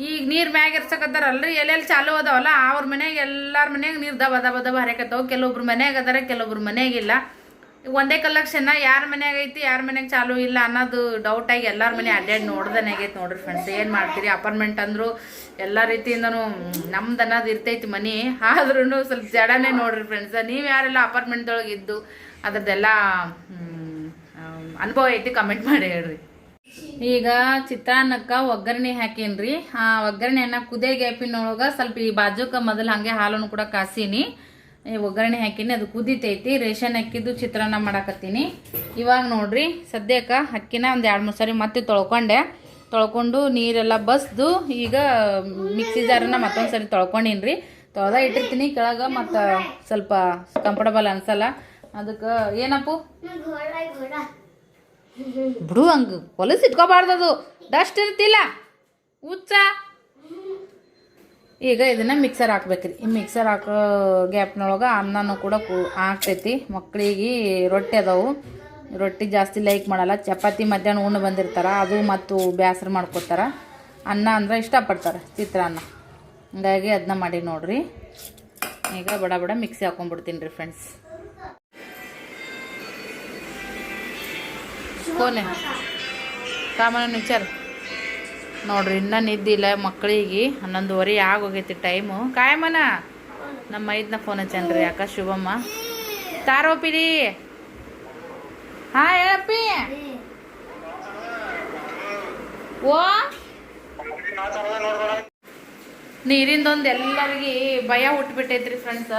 ಈಗ ನೀರು ಮ್ಯಾಗ ಇರ್ಸಕತ್ತಾರಲ್ರಿ ಎಲ್ಲೆಲ್ಲಿ ಚಾಲು ಅದಾವಲ್ಲ, ಅವ್ರ ಮನೆಗೆ ಎಲ್ಲರ ಮನ್ಯಾಗ ನೀರು ದಬ ದಬ ದಬ ಹರಿಯಕತ್ತಾವ ಕೆಲವೊಬ್ರು ಮನ್ಯಾಗ ಅದಾರ, ಕೆಲವೊಬ್ರು ಮನೆಯಾಗಿಲ್ಲ ಒಂದೇ ಕಲೆಕ್ಷನ್ ಯಾರ ಮನ್ಯಾಗ ಐತಿ, ಯಾರ ಮನ್ಯಾಗ ಚಾಲು ಇಲ್ಲ ಅನ್ನೋದು ಡೌಟ್ ಆಗಿ ಎಲ್ಲಾರ ಮನೆ ಅಡ್ಡಾಡಿ ನೋಡ್ದನೆ ಆಗೈತೆ ನೋಡ್ರಿ ಫ್ರೆಂಡ್ಸ್ ಏನು ಮಾಡ್ತೀರಿ? ಅಪಾರ್ಟ್ಮೆಂಟ್ ಅಂದ್ರು ಎಲ್ಲ ರೀತಿಯಿಂದನು ನಮ್ದು ಅನ್ನೋದು ಇರ್ತೈತಿ ಮನಿ. ಆದ್ರೂ ಸ್ವಲ್ಪ ಜಡನೇ ನೋಡ್ರಿ ಫ್ರೆಂಡ್ಸ್ ನೀವು ಯಾರೆಲ್ಲ ಅಪಾರ್ಟ್ಮೆಂಟ್ದೊಳಗೆ ಇದ್ದು ಅದ್ರದ್ದೆಲ್ಲ ಅನುಭವ ಐತಿ ಕಮೆಂಟ್ ಮಾಡಿ ಹೇಳ್ರಿ. ಈಗ ಚಿತ್ರಾನ್ನಕ್ಕೆ ಒಗ್ಗರಣೆ ಹಾಕೀನ್ರಿ. ಆ ಒಗ್ಗರಣೆಯನ್ನ ಕುದೇ ಗ್ಯಾಪಿನೊಳಗೆ ಸ್ವಲ್ಪ ಈ ಬಾಜುಕ ಮೊದಲು ಹಾಗೆ ಹಾಲನ್ನು ಕೂಡ ಕಾಸೀನಿ. ಒಗ್ಗರಣೆ ಹಾಕಿನಿ ಅದು ಕುದಿತೈತಿ, ರೇಷನ್ ಅಕ್ಕಿದ್ದು ಚಿತ್ರಾನ್ನ ಮಾಡಾಕತ್ತೀನಿ. ಇವಾಗ ನೋಡ್ರಿ, ಸದ್ಯಕ್ಕೆ ಅಕ್ಕಿನ ಒಂದು ಎರಡು ಮೂರು ಸಾರಿ ಮತ್ತೆ ತೊಳ್ಕೊಂಡೆ. ತೊಳ್ಕೊಂಡು ನೀರೆಲ್ಲ ಬಸ್ದು, ಈಗ ಮಿಕ್ಸಿ ಜಾರನ್ನ ಮತ್ತೊಂದು ಸರಿ ತೊಳ್ಕೊಂಡಿನಿ ರೀ ತೊಳ್ದ ಇಟ್ಟಿರ್ತೀನಿ, ಕೆಳಗೆ ಮತ್ತು ಸ್ವಲ್ಪ ಕಂಫರ್ಟಬಲ್ ಅನ್ಸಲ್ಲ. ಅದಕ್ಕೆ ಏನಪ್ಪು? ಬಿಡು ಹಂಗೆ, ಹೊಲಸು ಅದು. ಡಸ್ಟ್ ಇರ್ತಿಲ್ಲ. ಹುಚ್ಚ. ಈಗ ಇದನ್ನ ಮಿಕ್ಸರ್ ಹಾಕ್ಬೇಕ್ರಿ. ಈ ಮಿಕ್ಸರ್ ಹಾಕೋ ಗ್ಯಾಪ್ನೊಳಗೆ ಅನ್ನನೂ ಕೂಡ ಹಾಕ್ತೈತಿ ಮಕ್ಕಳಿಗೆ ರೊಟ್ಟಿ ಅದಾವು. ರೊಟ್ಟಿ ಜಾಸ್ತಿ ಲೈಕ್ ಮಾಡಲ್ಲ. ಚಪಾತಿ ಮಧ್ಯಾಹ್ನ ಉಣ್ಣು ಬಂದಿರ್ತಾರ. ಅದು ಮತ್ತು ಬೇಸರ ಮಾಡ್ಕೊತಾರ ಅನ್ನ ಅಂದ್ರೆ ಇಷ್ಟಪಡ್ತಾರೆ ಚಿತ್ರಾನ್ನ. ಹಂಗಾಗಿ ಅದನ್ನ ಮಾಡಿ ನೋಡ್ರಿ. ಈಗ ಬಡ ಬಡ ಮಿಕ್ಸಿ ಹಾಕೊಂಡ್ಬಿಡ್ತೀನಿ ರೀ ಫ್ರೆಂಡ್ಸ್ ಕೋನೆ ಸಾಮಾನ್ಯ ವಿಚಾರ. ನೋಡ್ರಿ, ಇನ್ನ ನಿದ್ದಿಲ್ಲ ಮಕ್ಕಳಿಗೆ ಹನ್ನೊಂದುವರೆ ಆಗೋಗೈತಿ ಟೈಮು. ಕಾಯಮ್ಮನ, ನಮ್ಮ ಐದನ ಫೋನ್ ಹಚ್ಚನ್ರಿ ಅಕ್ಕ ಶುಭಮ್ಮ. ತಾರೋಪಿರಿ ಹಾ, ಹೇಳಪ್ಪಿ. ಓ. ನೀರಿಂದೊಂದು ಎಲ್ಲರಿಗೆ ಭಯ ಹುಟ್ಬಿಟ್ಟೈತ್ರಿ ಫ್ರೆಂಡ್ಸ್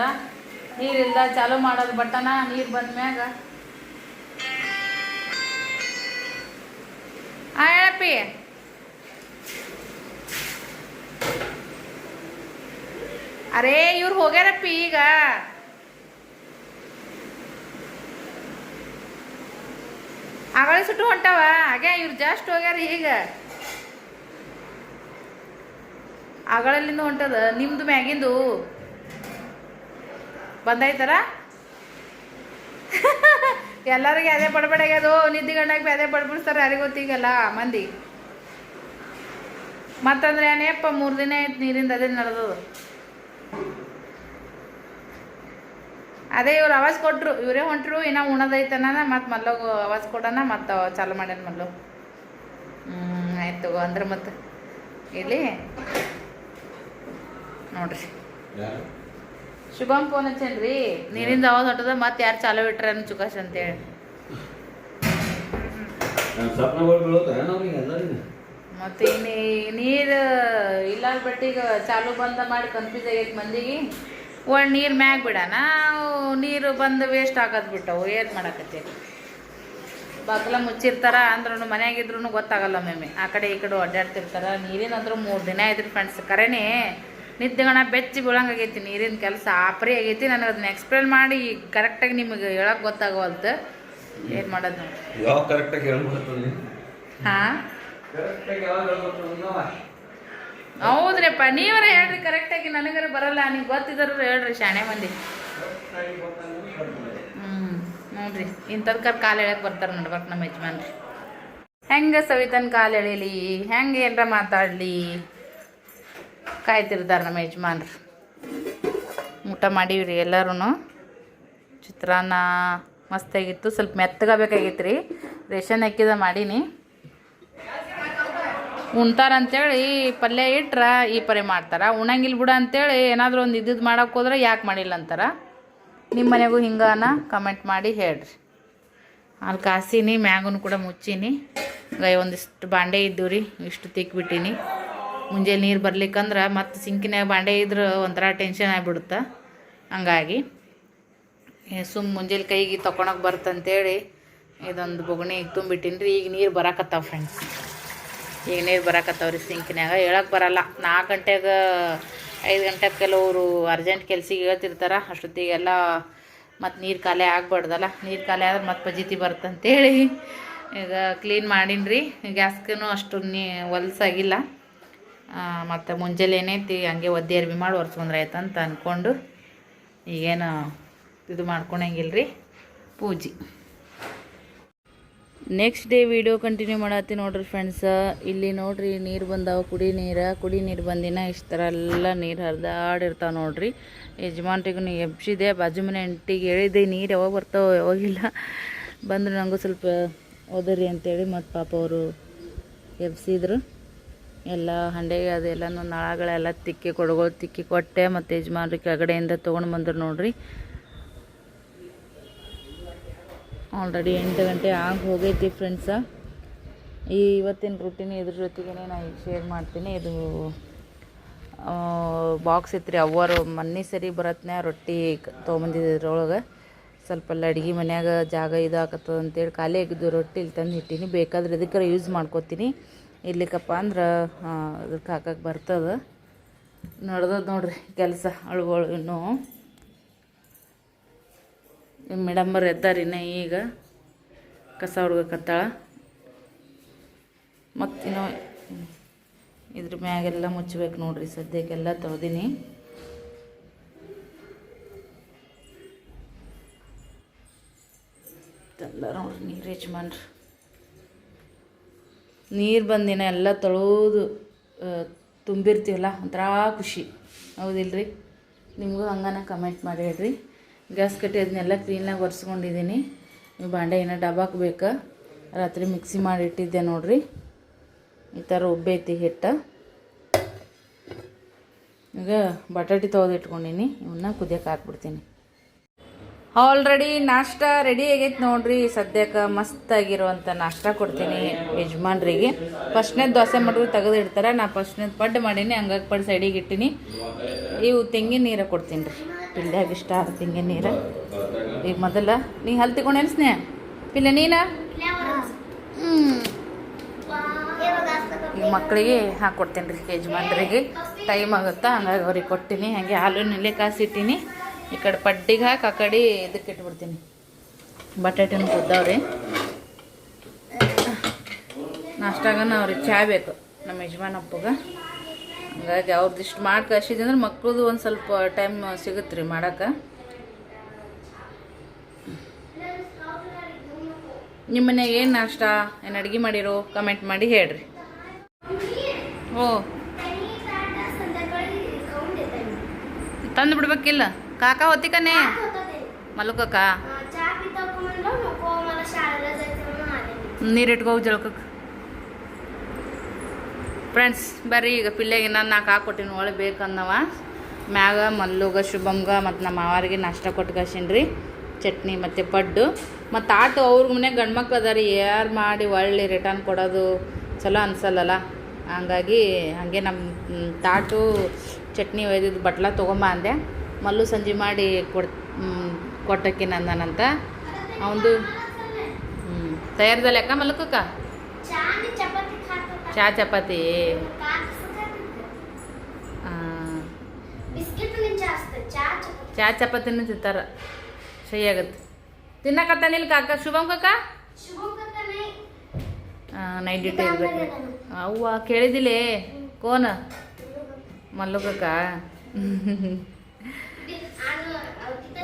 ನೀರಿಲ್ಲ ಚಾಲು ಮಾಡೋದು ಬಟನ ನೀರು ಬಂದ ಮ್ಯಾಗ. ಹಾ, ಹೇಳಪ್ಪಿ. ಅರೇ, ಇವ್ರು ಹೋಗ್ಯಾರಪ್ಪಿ ಈಗ. ಆಗಳ ಸುಟ್ಟು ಹೊಂಟವ. ಹಾಗೆ ಇವ್ರು ಜಾಸ್ಟ್ ಹೋಗ್ಯಾರ ಈಗ. ಆಗಳಲ್ಲಿಂದ ಹೊಂಟದ. ನಿಮ್ದು ಮ್ಯಾಗಿಂದು. ಬಂದಾಯ್ತಾರ? ಎಲ್ಲರಿಗೆ ಅದೇ ಬಡಬಡಾಗ್ಯದು ನಿದ್ದೆ ಗಂಡಾಗ ಅದೇ ಪಡ್ಬಿಡ್ತಾರೆ ಯಾರಿಗೂ ಗೊತ್ತೀಗಲ್ಲ ಮಂದಿ. ಮತ್ತಂದ್ರೆ ಏನೇಪ್ಪ ಮೂರು ದಿನ ಆಯ್ತು ನೀರಿಂದ ಅದೇ ನಡೆದದು ಅದೇ ಇವ್ರು ಅವಾಜ್ ಕೊಟ್ರು ಇವರೇ ಹೊಂಟ್ರು ಇನ್ನ ಉಣದೈತನ ಮತ್ತೆ ಮಲ್ಲೋಗು ಅವಾಜ್ ಕೊಡೋಣ ಮತ್ತೆ ಚಾಲು ಮಾಡ್ಯಾನ ಮಲ್ಲು. ಹ್ಞೂ ಆಯ್ತು ಅಂದ್ರೆ ಮತ್ತೆ. ಇಲ್ಲಿ ನೋಡ್ರಿ. ಶುಭಂ ಫೋನ್ ಹಚ್ಚೇನ್ರಿ? ನೀರಿಂದ ಅವಾಜ್ ಹೊಟ್ಟದ ಮತ್ತೆ ಯಾರು ಚಾಲು ಇಟ್ರೇನು ಚುಕಾಶ್ ಅಂತೇಳಿ. ಮತ್ತೆ ಇನ್ನಿ ನೀರು ಇಲ್ಲ ಬಟ್ ಈಗ ಚಾಲು ಬಂದ ಮಾಡಿ ಕನ್ಫ್ಯೂಸ್ ಆಗೈತೆ ಮಂದಿಗೆ. ಒಳ್ಳೆ ನೀರು ಮ್ಯಾಗ ಬಿಡಣ ನೀರು ಬಂದು ವೇಸ್ಟ್ ಆಗೋದು ಬಿಟ್ಟವು ಏನು ಮಾಡಕತ್ತೀವಿ ಬಗ್ಲ ಮುಚ್ಚಿರ್ತಾರ ಅಂದ್ರೂ ಮನೆಯಾಗಿದ್ರು ಗೊತ್ತಾಗಲ್ಲ ಮೇಮೆ ಆ ಕಡೆ ಈ ಕಡೆ ಅಡ್ಡಾಡ್ತಿರ್ತಾರ ನೀರಿನ ಅಂದ್ರೂ ಮೂರು ದಿನ ಇದ್ರು ಫ್ರೆಂಡ್ಸ್ ಕರೆನೇ ನಿದ್ದೆಗಣ ಬೆಚ್ಚಿ ಬೀಳಂಗಾಗೈತಿ ನೀರಿನ ಕೆಲಸ ಆಪ್ರಿ ಆಗೈತಿ. ನನಗೆ ಅದನ್ನ ಎಕ್ಸ್ಪ್ಲೇನ್ ಮಾಡಿ ಕರೆಕ್ಟಾಗಿ ನಿಮಗೆ ಹೇಳಕ್ಕೆ ಗೊತ್ತಾಗವಲ್ತು ಏನು ಮಾಡೋದು ಯಾವ ಕರೆಕ್ಟಾಗಿ ಹಾಂ? ಹೌದ್ರಿಪ್ಪ ನೀವರ ಹೇಳ್ರಿ ಕರೆಕ್ಟಾಗಿ ನನಗರ ಬರಲ್ಲ ನೀವು ಗೊತ್ತಿದ್ರು ಹೇಳ್ರಿ ಶಾಣೆ ಮಂದಿ. ಹ್ಞೂ ನೋಡ್ರಿ ಇಂಥದ್ಕರ್ ಕಾಲು ಎಳ್ಯಕ್ಕೆ ಬರ್ತಾರೆ ನೋಡ್ಬೇಕು ನಮ್ಮ ಯಜಮಾನ್ರಿ. ಹೆಂಗೆ ಸವಿತನ್ ಕಾಲು ಎಳೀಲಿ ಹೆಂಗೆ ಏನರ ಮಾತಾಡಲಿ? ಕಾಯ್ತಿರ್ತಾರೆ ನಮ್ಮ ಯಜಮಾನ್ರು. ಊಟ ಮಾಡೀವ್ರಿ ಎಲ್ಲರೂ ಚಿತ್ರಾನ್ನ ಮಸ್ತಾಗಿತ್ತು ಸ್ವಲ್ಪ ಮೆತ್ತಗಬೇಕಾಗಿತ್ತು ರೀ ರೇಷನ್ ಅಕ್ಕಿದ ಮಾಡೀನಿ. ಉಣ್ತಾರಂತೇಳಿ ಪಲ್ಯ ಇಟ್ರೆ ಈ ಪರಿ ಮಾಡ್ತಾರೆ. ಉಣಂಗಿಲ್ಲ ಬಿಡ ಅಂತೇಳಿ ಏನಾದರೂ ಒಂದು ಇದ್ದಿದ್ದು ಮಾಡಕ್ಕೆ ಹೋದ್ರೆ ಯಾಕೆ ಮಾಡಿಲ್ಲ ಅಂತಾರೆ. ನಿಮ್ಮ ಮನೆಗೂ ಹಿಂಗಾನ ಕಮೆಂಟ್ ಮಾಡಿ ಹೇಳ್ರಿ. ಅಲ್ಲಿ ಕಾಸಿನಿ ಮ್ಯಾಗೂ ಕೂಡ ಮುಚ್ಚೀನಿ. ಗೈ ಒಂದಿಷ್ಟು ಬಾಂಡೆ ಇದ್ದು ರೀ, ಇಷ್ಟು ತಿಕ್ಬಿಟ್ಟಿನಿ ಮುಂಜಾನೆ ನೀರು ಬರ್ಲಿಕ್ಕಂದ್ರೆ ಮತ್ತೆ ಸಿಂಕಿನಾಗ ಬಾಂಡೆ ಇದ್ರೆ ಒಂಥರ ಟೆನ್ಷನ್ ಆಗಿಬಿಡುತ್ತೆ. ಹಂಗಾಗಿ ಸುಮ್ ಮುಂಜಾನೆ ಕೈಗೆ ತೊಗೊಳಕ್ಕೆ ಬರ್ತಂತೇಳಿ ಇದೊಂದು ಬೊಗಣಿ ತುಂಬಿಟ್ಟಿನಿ ರೀ ಈಗ ನೀರು ಬರಾಕತ್ತಾವ ಫ್ರೆಂಡ್ಸ್ ಈಗ ನೀರು ಬರಕತ್ತವ್ರಿ ಸಿಂಕ್ನ್ಯಾಗ. ಹೇಳಕ್ಕೆ ಬರಲ್ಲ. ನಾಲ್ಕು ಗಂಟೆಗೆ ಐದು ಗಂಟೆಗೆ ಕೆಲವರು ಅರ್ಜೆಂಟ್ ಕೆಲ್ಸಿಗೆ ಹೇಳ್ತಿರ್ತಾರೆ. ಅಷ್ಟೊತ್ತಿಗೆಲ್ಲ ಮತ್ತು ನೀರು ಖಾಲಿ ಆಗ್ಬಾರ್ದಲ್ಲ. ನೀರು ಖಾಲಿ ಆದ್ರೆ ಮತ್ತೆ ಪಜಿತಿ ಬರ್ತಂತೇಳಿ ಈಗ ಕ್ಲೀನ್ ಮಾಡೀನಿ ಗ್ಯಾಸ್ಗೂ ಅಷ್ಟು ನೀ ಹೊಲ್ಸಾಗಿಲ್ಲ. ಮತ್ತು ಮುಂಜಾನೆ ಏನೈತಿ, ಹಂಗೆ ಒದ್ದೆ ಅರ್ಬಿ ಮಾಡಿ ಒರೆಸ್ಕೊಂಡ್ರೆ ಅಂತ ಅಂದ್ಕೊಂಡು ಈಗೇನು ಇದು ಮಾಡ್ಕೊಳಂಗಿಲ್ಲ ರೀ ಪೂಜೆ. ನೆಕ್ಸ್ಟ್ ಡೇ ವಿಡಿಯೋ ಕಂಟಿನ್ಯೂ ಮಾಡತ್ತಿ ನೋಡ್ರಿ ಫ್ರೆಂಡ್ಸ್ ಇಲ್ಲಿ ನೋಡ್ರಿ ನೀರು ಬಂದಾವ, ಕುಡಿ ನೀರು ಕುಡಿ ನೀರು ಬಂದಿನ ಇಷ್ಟು ಥರ ಎಲ್ಲ ನೀರು ಹರಿದಾಡಿರ್ತಾವೆ ನೋಡ್ರಿ. ಯಜಮಾನ್ರಿಗೂ ಎಬ್ಸಿದೆ, ಬಾಜು ಮನೆ ಅಂಟಿಗೆ ಹೇಳಿದೆ, ನೀರು ಯಾವಾಗ ಬರ್ತಾವೆ ಯಾವಾಗಿಲ್ಲ ಬಂದ್ರೆ ನನಗೂ ಸ್ವಲ್ಪ ಓದರಿ ಅಂತೇಳಿ ಮತ್ತು ಪಾಪ ಅವರು ಎಬ್ಸಿದ್ರು. ಎಲ್ಲ ಹಂಡೆಗೆ ಅದೆಲ್ಲನೂ ನಳಗಳೆಲ್ಲ ತಿಕ್ಕಿ, ಕೊಡಗಳು ತಿಕ್ಕಿ ಕೊಟ್ಟೆ, ಮತ್ತು ಯಜಮಾನ್ರಿ ಕೆಳಗಡೆಯಿಂದ ತೊಗೊಂಡು ಬಂದರು ನೋಡ್ರಿ. ಆಲ್ರೆಡಿ ಎಂಟು ಗಂಟೆ ಆಗಿ ಹೋಗೈತಿ ಫ್ರೆಂಡ್ಸ ಈ ಇವತ್ತಿನ ರೊಟ್ಟಿನ ಇದ್ರ ಜೊತೆಗೆ ನಾನು ಶೇರ್ ಮಾಡ್ತೀನಿ. ಇದು ಬಾಕ್ಸ್ ಐತ್ರಿ. ಅವ್ವರು ಮೊನ್ನೆ ಸರಿ ಬರತ್ನ್ಯಾ, ರೊಟ್ಟಿ ತೊಗೊಂಬಂದಿದ್ರೊಳಗೆ. ಸ್ವಲ್ಪ ಅಲ್ಲಿ ಅಡ್ಗೆ ಮನ್ಯಾಗ ಜಾಗ ಇದಾಗತ್ತದ ಅಂತೇಳಿ ಖಾಲಿ ಆಗಿದ್ದು ರೊಟ್ಟಿ ಇಲ್ಲಿ ತಂದು ಇಟ್ಟೀನಿ. ಬೇಕಾದ್ರೆ ಇದಕ್ಕೆ ಯೂಸ್ ಮಾಡ್ಕೋತೀನಿ. ಇರ್ಲಿಕ್ಕಪ್ಪ ಅಂದ್ರೆ ಅದಕ್ಕೆ ಹಾಕಕ್ಕೆ ಬರ್ತದೆ. ನಡ್ದದ ನೋಡ್ರಿ ಕೆಲಸ, ಅಳುಗಳು ಇನ್ನೂ. ಮೇಡಮ್ಮರು ಎದ್ದಾರಿನ ಈಗ. ಕಸ ಹುಡ್ಗಕತ್ತಾಳ ಮತ್ತಿನ್ನು ಇದ್ರ ಮ್ಯಾಗೆಲ್ಲ ಮುಚ್ಚಬೇಕು ನೋಡ್ರಿ, ಸದ್ಯಕ್ಕೆಲ್ಲ ತೊಳೆದೀನಿ. ಎಲ್ಲ ನೋಡ್ರಿ ನೀರು ಯಜಮಾನ್ರಿ. ನೀರು ಬಂದಿನ ಎಲ್ಲ ತೊಳೆದು ತುಂಬಿರ್ತೀವಲ್ಲ, ಒಂಥರ ಖುಷಿ. ಹೌದಿಲ್ರಿ? ನಿಮಗೂ ಹಂಗನ ಕಮೆಂಟ್ ಮಾಡಿ ಹೇಳ್ರಿ. ಗ್ಯಾಸ್ ಕಟ್ಟಿ ಅದನ್ನೆಲ್ಲ ಕ್ಲೀನಾಗಿ ಒರೆಸ್ಕೊಂಡಿದ್ದೀನಿ. ಬಾಂಡೆ ಏನೋ ಡಬ್ಬಾಕ್ ಬೇಕಾ. ರಾತ್ರಿ ಮಿಕ್ಸಿ ಮಾಡಿ ಇಟ್ಟಿದ್ದೆ ನೋಡ್ರಿ. ಈ ಥರ ಉಬ್ಬೈತಿ ಹಿಟ್ಟು. ಈಗ ಬಟಾಟಿ ತೊಳೆದು ಇಟ್ಕೊಂಡಿನಿ. ಇವನ್ನ ಕುದಿಯಕ್ಕೆ ಹಾಕ್ಬಿಡ್ತೀನಿ. ಆಲ್ರೆಡಿ ನಾಷ್ಟ ರೆಡಿ ಆಗೈತೆ ನೋಡ್ರಿ. ಸದ್ಯಕ್ಕೆ ಮಸ್ತಾಗಿರುವಂಥ ನಾಷ್ಟ ಕೊಡ್ತೀನಿ ಯಜಮಾನ್ರಿಗೆ. ಫಸ್ಟ್ನೇದು ದೋಸೆ ಮಾಡಿದ್ರು ತೆಗೆದು ಇಡ್ತಾರೆ. ನಾ ಫಸ್ಟ್ನೇದು ಪಡ್ಡು ಮಾಡೀನಿ. ಹಂಗಾಗಿ ಪಡ್ಡು ಸೈಡಿಗೆ ಇಟ್ಟಿನಿ. ಇವು ತೆಂಗಿನ ನೀರು ಕೊಡ್ತೀನಿ ರೀ. ಪಿಲ್ಯಾಗ ಇಷ್ಟ ತೆಂಗಿನ ನೀರು. ಈಗ ಮೊದಲ, ನೀ ಹಲ್ ತಗೊಂಡೇನು ಸ್ನೇಹ? ಪಿಲ್ಲ ನೀನ? ಈಗ ಮಕ್ಕಳಿಗೆ ಹಾಕ್ಕೊಡ್ತೀನಿ ರೀ ಯಜಮಾನ್ರಿಗೆ ಟೈಮ್ ಆಗುತ್ತಾ? ಹಂಗಾಗಿ ಅವ್ರಿಗೆ ಕೊಡ್ತೀನಿ. ಹಾಗೆ ಹಾಲು ನೆಲೆ ಕಾಸಿಟ್ಟಿನಿ ಈ ಕಡೆ ಪಡ್ಡಿಗೆ ಹಾಕಿ, ಆ ಕಡೆ ಇದಕ್ಕೆ ಇಟ್ಬಿಡ್ತೀನಿ. ಬಟಾಟೆನ ಕುದ್ದಾವ್ರಿ. ನಾಷ್ಟಾಗ ಅವ್ರಿಗೆ ಚಾ ಬೇಕು. ನಮ್ಮ ಯಜಮಾನ್ ಅಪ್ಪಗೆ ಹಂಗಾಗಿ ಅವ್ರದ್ದಿಷ್ಟು ಮಾಡಿ ಕಳ್ಸಿದ್ದೆ ಅಂದ್ರೆ ಮಕ್ಕಳದು ಒಂದು ಸ್ವಲ್ಪ ಟೈಮ್ ಸಿಗುತ್ತೆ ರೀ ಮಾಡೋಕೆ. ನಿಮ್ಮ ಮನೆಗೆ ಏನು ನಾಷ್ಟ? ಏನು ಅಡುಗೆ ಮಾಡಿರೋ? ಕಮೆಂಟ್ ಮಾಡಿ ಹೇಳ್ರಿ. ಓ. ತಂದು ಬಿಡ್ಬೇಕಿಲ್ಲ. ಕಾಕ ಹೊತ್ತಿಕನೇ? ಮಲ್ಕಕ್ಕ? ನೀರಿಟ್ಕೋ ಜಲ್ಕಕ್ಕೆ ಫ್ರೆಂಡ್ಸ್ ಬರ್ರಿ, ಈಗ ಪಿಲ್ಲೆಗೆ ನಾನು ನಾಲ್ಕು ಹಾಕ್ಕೊಟ್ಟಿನಿ ಒಳಗೆ ಬೇಕನ್ನವ ಮ್ಯಾಗ ಮಲ್ಲುಗ ಶುಭಮ್ಗ ಮತ್ತು ನಮ್ಮ ಮಾವಾರಿಗೆ ನಾಷ್ಟ ಕೊಟ್ಟು ಚಟ್ನಿ ಮತ್ತು ಪಡ್ಡು. ಮತ್ತು ಆಟೋ ಅವ್ರಿಗೆ ಮನೆ ಗಂಡು ಮಕ್ಳು ಅದಾರಿ, ಯಾರು ಮಾಡಿ ಒಳ್ಳೆ ರಿಟರ್ನ್ ಕೊಡೋದು ಚಲೋ ಅನ್ಸಲ್ಲಲ್ಲ ಹಂಗಾಗಿ ಹಾಗೆ ನಮ್ಮ ತಾಟು ಚಟ್ನಿ ಒಯ್ದಿದ್ದು ಬಟ್ಲ ತೊಗೊಂಬ ಅಂದೆ. ಮಲ್ಲು ಸಂಜೆ ಮಾಡಿ ಕೊಡ್ ಕೊಟ್ಟಕ್ಕಿ ನಂದನಂತ. ಅವಂದು ಹ್ಞೂ ತಯಾರದ ಲೆಕ್ಕ ಮಲ್ಕಕ್ಕ ಚಹಾ ಚಪಾತಿ ಚಹಾ ಚಪಾತಿನೂ ತಿಂತಾರ ಸಹಿ ಆಗತ್ತೆ ತಿನ್ನಕತ್ತಾನಿಲ್ಲ ಕಾಕ ಶುಭಂ ಕಾಕ ನೈಟ್ ಡ್ಯೂಟಿ ಇರ್ಬೇಕು ಅವ್ವ ಕೇಳಿದಿಲ್ಲೇ ಕೋನ ಮಲ್ಲು ಕಾಕ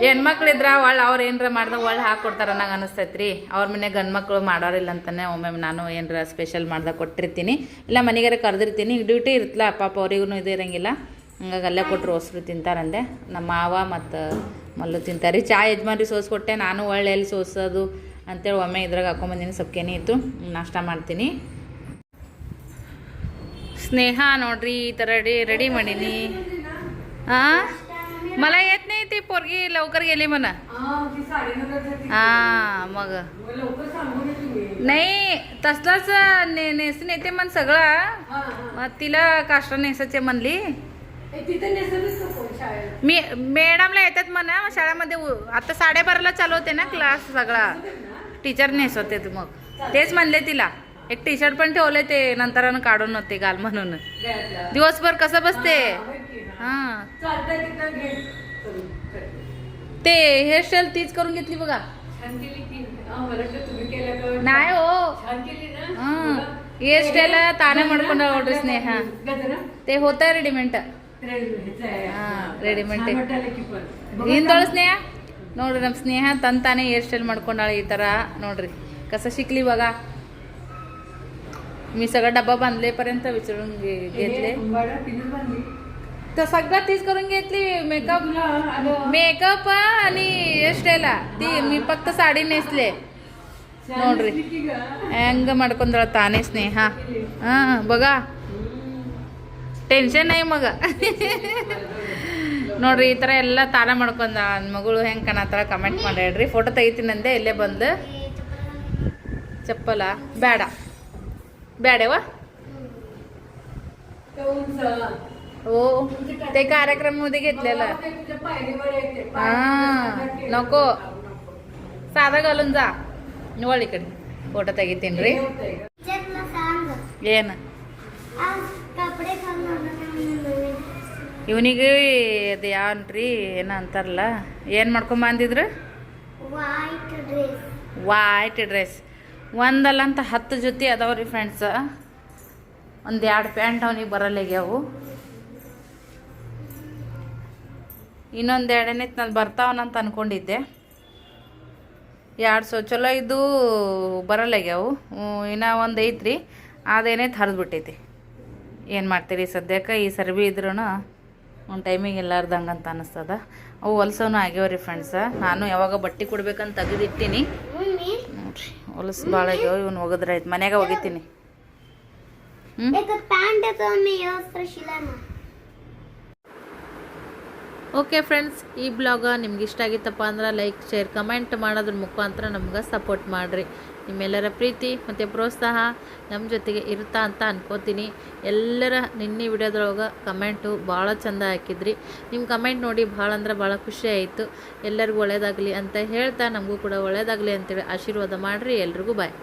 ಹೆಣ್ಮಕ್ಳಿದ್ರ ಒಳ್ಳೆ ಅವ್ರು ಏನರ ಮಾಡ್ದಾಗ ಒಳ್ಳೆ ಹಾಕ್ಕೊಡ್ತಾರ ನಂಗೆ ಅನಿಸ್ತೈತ್ರಿ. ಅವ್ರ ಮನೆ ಗಂಡು ಮಕ್ಳು ಮಾಡೋರಿಲ್ಲ ಅಂತಾನೆ ಒಮ್ಮೆ ನಾನು ಏನರ ಸ್ಪೆಷಲ್ ಮಾಡ್ದಾಗ ಕೊಟ್ಟಿರ್ತೀನಿ. ಇಲ್ಲ ಮನೆಗಾರ ಕರೆದಿರ್ತೀನಿ. ಡ್ಯೂಟಿ ಇರ್ತಲ್ಲ ಪಾಪ ಅವ್ರಿಗೂ ಇದು ಇರಂಗಿಲ್ಲ. ಹಂಗಾಗಿ ಅಲ್ಲೇ ಕೊಟ್ಟರು ಹೊಸರು ತಿಂತಾರಂದೆ. ನಮ್ಮ ಮಾವ ಮತ್ತು ಮಲ್ಲು ತಿಂತಾರೆ. ಚಾ ಯಜಮಾನ್ರಿ ಸೋಸ್ಕೊಟ್ಟೆ. ನಾನು ಒಳ್ಳೆ ಎಲ್ಲಿ ಸೋಸೋದು ಅಂತೇಳಿ ಒಮ್ಮೆ ಇದ್ರಾಗ ಹಾಕೊಂಬಂದಿನಿ, ಸೊಕ್ಕೇನೆ ಇತ್ತು. ನಾಷ್ಟ ಮಾಡ್ತೀನಿ. ಸ್ನೇಹ ನೋಡ್ರಿ ಈ ಥರ ರೆಡಿ ರೆಡಿ ಮಾಡೀನಿ. हां मला येत नाही ती पोरगी लवकर गेली म्हणा. हां मग. नाही तसलाच ने नेसून येते मन सगळं. मग तिला काष्टा नेसायचे म्हणली. मी मॅडमला येतात म्हणा शाळेमध्ये आता साडेबाराला चालू होते ना क्लास सगळा. टीचर नेसवते मग. तेच म्हणले तिला. एक टी शर्ट पण ठेवले ते नंतर काढून होते घाल म्हणून. दिवसभर कसं बसते? हा ते हेअरस्टाईल तीच करून घेतली बघा नाही हो हेअरस्टाईल ತಾನೇ ಮಾಡ್ಕೊಂಡ ನೋಡ್ರಿ ಸ್ನೇಹ ते होत ರೆಡಿಮೆಂಟ್ ಹಾ ರೆಡಿಮೆಂಟ್ ಹಿಂದೊಳ ಸ್ನೇಹ ನೋಡ್ರಿ ನಮ್ಮ ಸ್ನೇಹ ತನ್ ತಾನೇ ಹೇರ್ ಸ್ಟೈಲ್ ಮಾಡ್ಕೊಂಡಾಳ ಈ ಥರ ನೋಡ್ರಿ कसं शिकली बघा मी सगळं डब्बा बांधलेपर्यंत विचारून घे- घेतले ಸಗ್ಗಾ सगळं तीच ಮೇಕಪ್? ಮೇಕಪ್ ಅನಿ मेकअप आणि ಎಷ್ಟೆಲ್ಲ ಮೀ ಸಾಡಿ ನೇಸ್ಲೆ. ನೋಡ್ರಿ. ಹೆಂಗೆ ಮಾಡ್ಕೊಂಡ್ರ ತಾನೇ ಸ್ನೇಹ. ಹಾಂ ಬಗ. ಟೆನ್ಷನ್ ಐ ಮಗ. ನೋಡ್ರಿ ಈ ತರ ಎಲ್ಲ ತಾನ ಮಾಡ್ಕೊಂಡ ನನ್ನ ಮಗಳು ಹೆಂಗೆ ಕಾಣತ್ತಾಳ ಕಮೆಂಟ್ ಮಾಡಿ ಹೇಳ್ರಿ. ಫೋಟೋ ತೆಗಿತೀನಂದೆ ಇಲ್ಲೇ ಬಂದು. ಚಪ್ಪಲ. ಬೇಡ ಬೇಡವಾ हो ते कार्यक्रम मध्ये घेतलेलं हा नको साधा घालून जा निवळ इकडे फोटो ತೆಗಿತೀನಿ ರೀ टीचरला सांग ಏನು आज कपडे घालून नवीन ಇವನಿಗೆ ಅದು ಯಾವನ್ರಿ ಏನ ಅಂತಾರಲ್ಲ ಏನು ಮಾಡ್ಕೊಂಡ್ ಬಂದಿದ್ರು व्हाईट ड्रेस ವೈಟ್ ಡ್ರೆಸ್ ಒಂದಲ್ಲ ಅಂತ ಹತ್ತು ಜೊತೆ ಅದಾವ್ರಿ ಫ್ರೆಂಡ್ಸ ಒಂದು ಎರಡು ಪ್ಯಾಂಟ್ ಅವನಿಗೆ ಬರಲ್ಲಾಗ್ಯಾವು ಇನ್ನೊಂದು ಎರಡನೇತ್ ನಾನು ಬರ್ತಾವನಂತ ಅಂದ್ಕೊಂಡಿದ್ದೆ ಎರಡು ಸೊ, ಚಲೋ ಇದ್ದು ಬರಲ್ಲಾಗ್ಯಾವು ಇನ್ನೂ ಒಂದು ಐತ್ರಿ. ಅದೇನೇ ಹರಿದ್ಬಿಟ್ಟೈತಿ ಏನು ಮಾಡ್ತೀರಿ ಸದ್ಯಕ್ಕೆ ಈ ಸರ್ವಿ ಇದ್ರೂ ಒಂದು ಟೈಮಿಗೆ ಎಲ್ಲಾರ್ದಂಗೆ ಅಂತ ಅನ್ನಿಸ್ತದ ಅವು ಹೊಲ್ಸವೂ ಆಗ್ಯಾವ್ರಿ ಫ್ರೆಂಡ್ಸ ನಾನು ಯಾವಾಗ ಬಟ್ಟೆ ಕೊಡ್ಬೇಕಂತ ತೆಗೆದಿಟ್ಟಿನಿ. ನೋಡಿರಿ, ಹೊಲಸು ಭಾಳ ಆಗ್ಯಾವ, ಇವ್ನು ಒಗದ್ರಾಯ್ತು. ಮನೆಯಾಗ ಒಗಿತೀನಿ. ಹ್ಞೂ ಓಕೆ ಫ್ರೆಂಡ್ಸ್ ಈ ಬ್ಲಾಗ ನಿಮ್ಗೆ ಇಷ್ಟ ಆಗಿತ್ತಪ್ಪ ಅಂದ್ರೆ ಲೈಕ್ ಶೇರ್ ಕಮೆಂಟ್ ಮಾಡೋದ್ರ ಮುಖಾಂತರ ನಮ್ಗೆ ಸಪೋರ್ಟ್ ಮಾಡಿರಿ. ನಿಮ್ಮೆಲ್ಲರ ಪ್ರೀತಿ ಮತ್ತು ಪ್ರೋತ್ಸಾಹ ನಮ್ಮ ಜೊತೆಗೆ ಇರುತ್ತಾ ಅಂತ ಅನ್ಕೋತೀನಿ. ಎಲ್ಲರ ನಿನ್ನೆ ವಿಡಿಯೋದೊಳಗೆ ಕಮೆಂಟು ಭಾಳ ಚಂದ ಹಾಕಿದ್ರಿ. ನಿಮ್ಮ ಕಮೆಂಟ್ ನೋಡಿ ಭಾಳ ಅಂದ್ರೆ ಭಾಳ ಖುಷಿ ಆಯಿತು. ಎಲ್ಲರಿಗೂ ಒಳ್ಳೆಯದಾಗಲಿ ಅಂತ ಹೇಳ್ತಾ ನಮಗೂ ಕೂಡ ಒಳ್ಳೆಯದಾಗಲಿ ಅಂತೇಳಿ ಆಶೀರ್ವಾದ ಮಾಡಿರಿ. ಎಲ್ರಿಗೂ ಬಾಯ್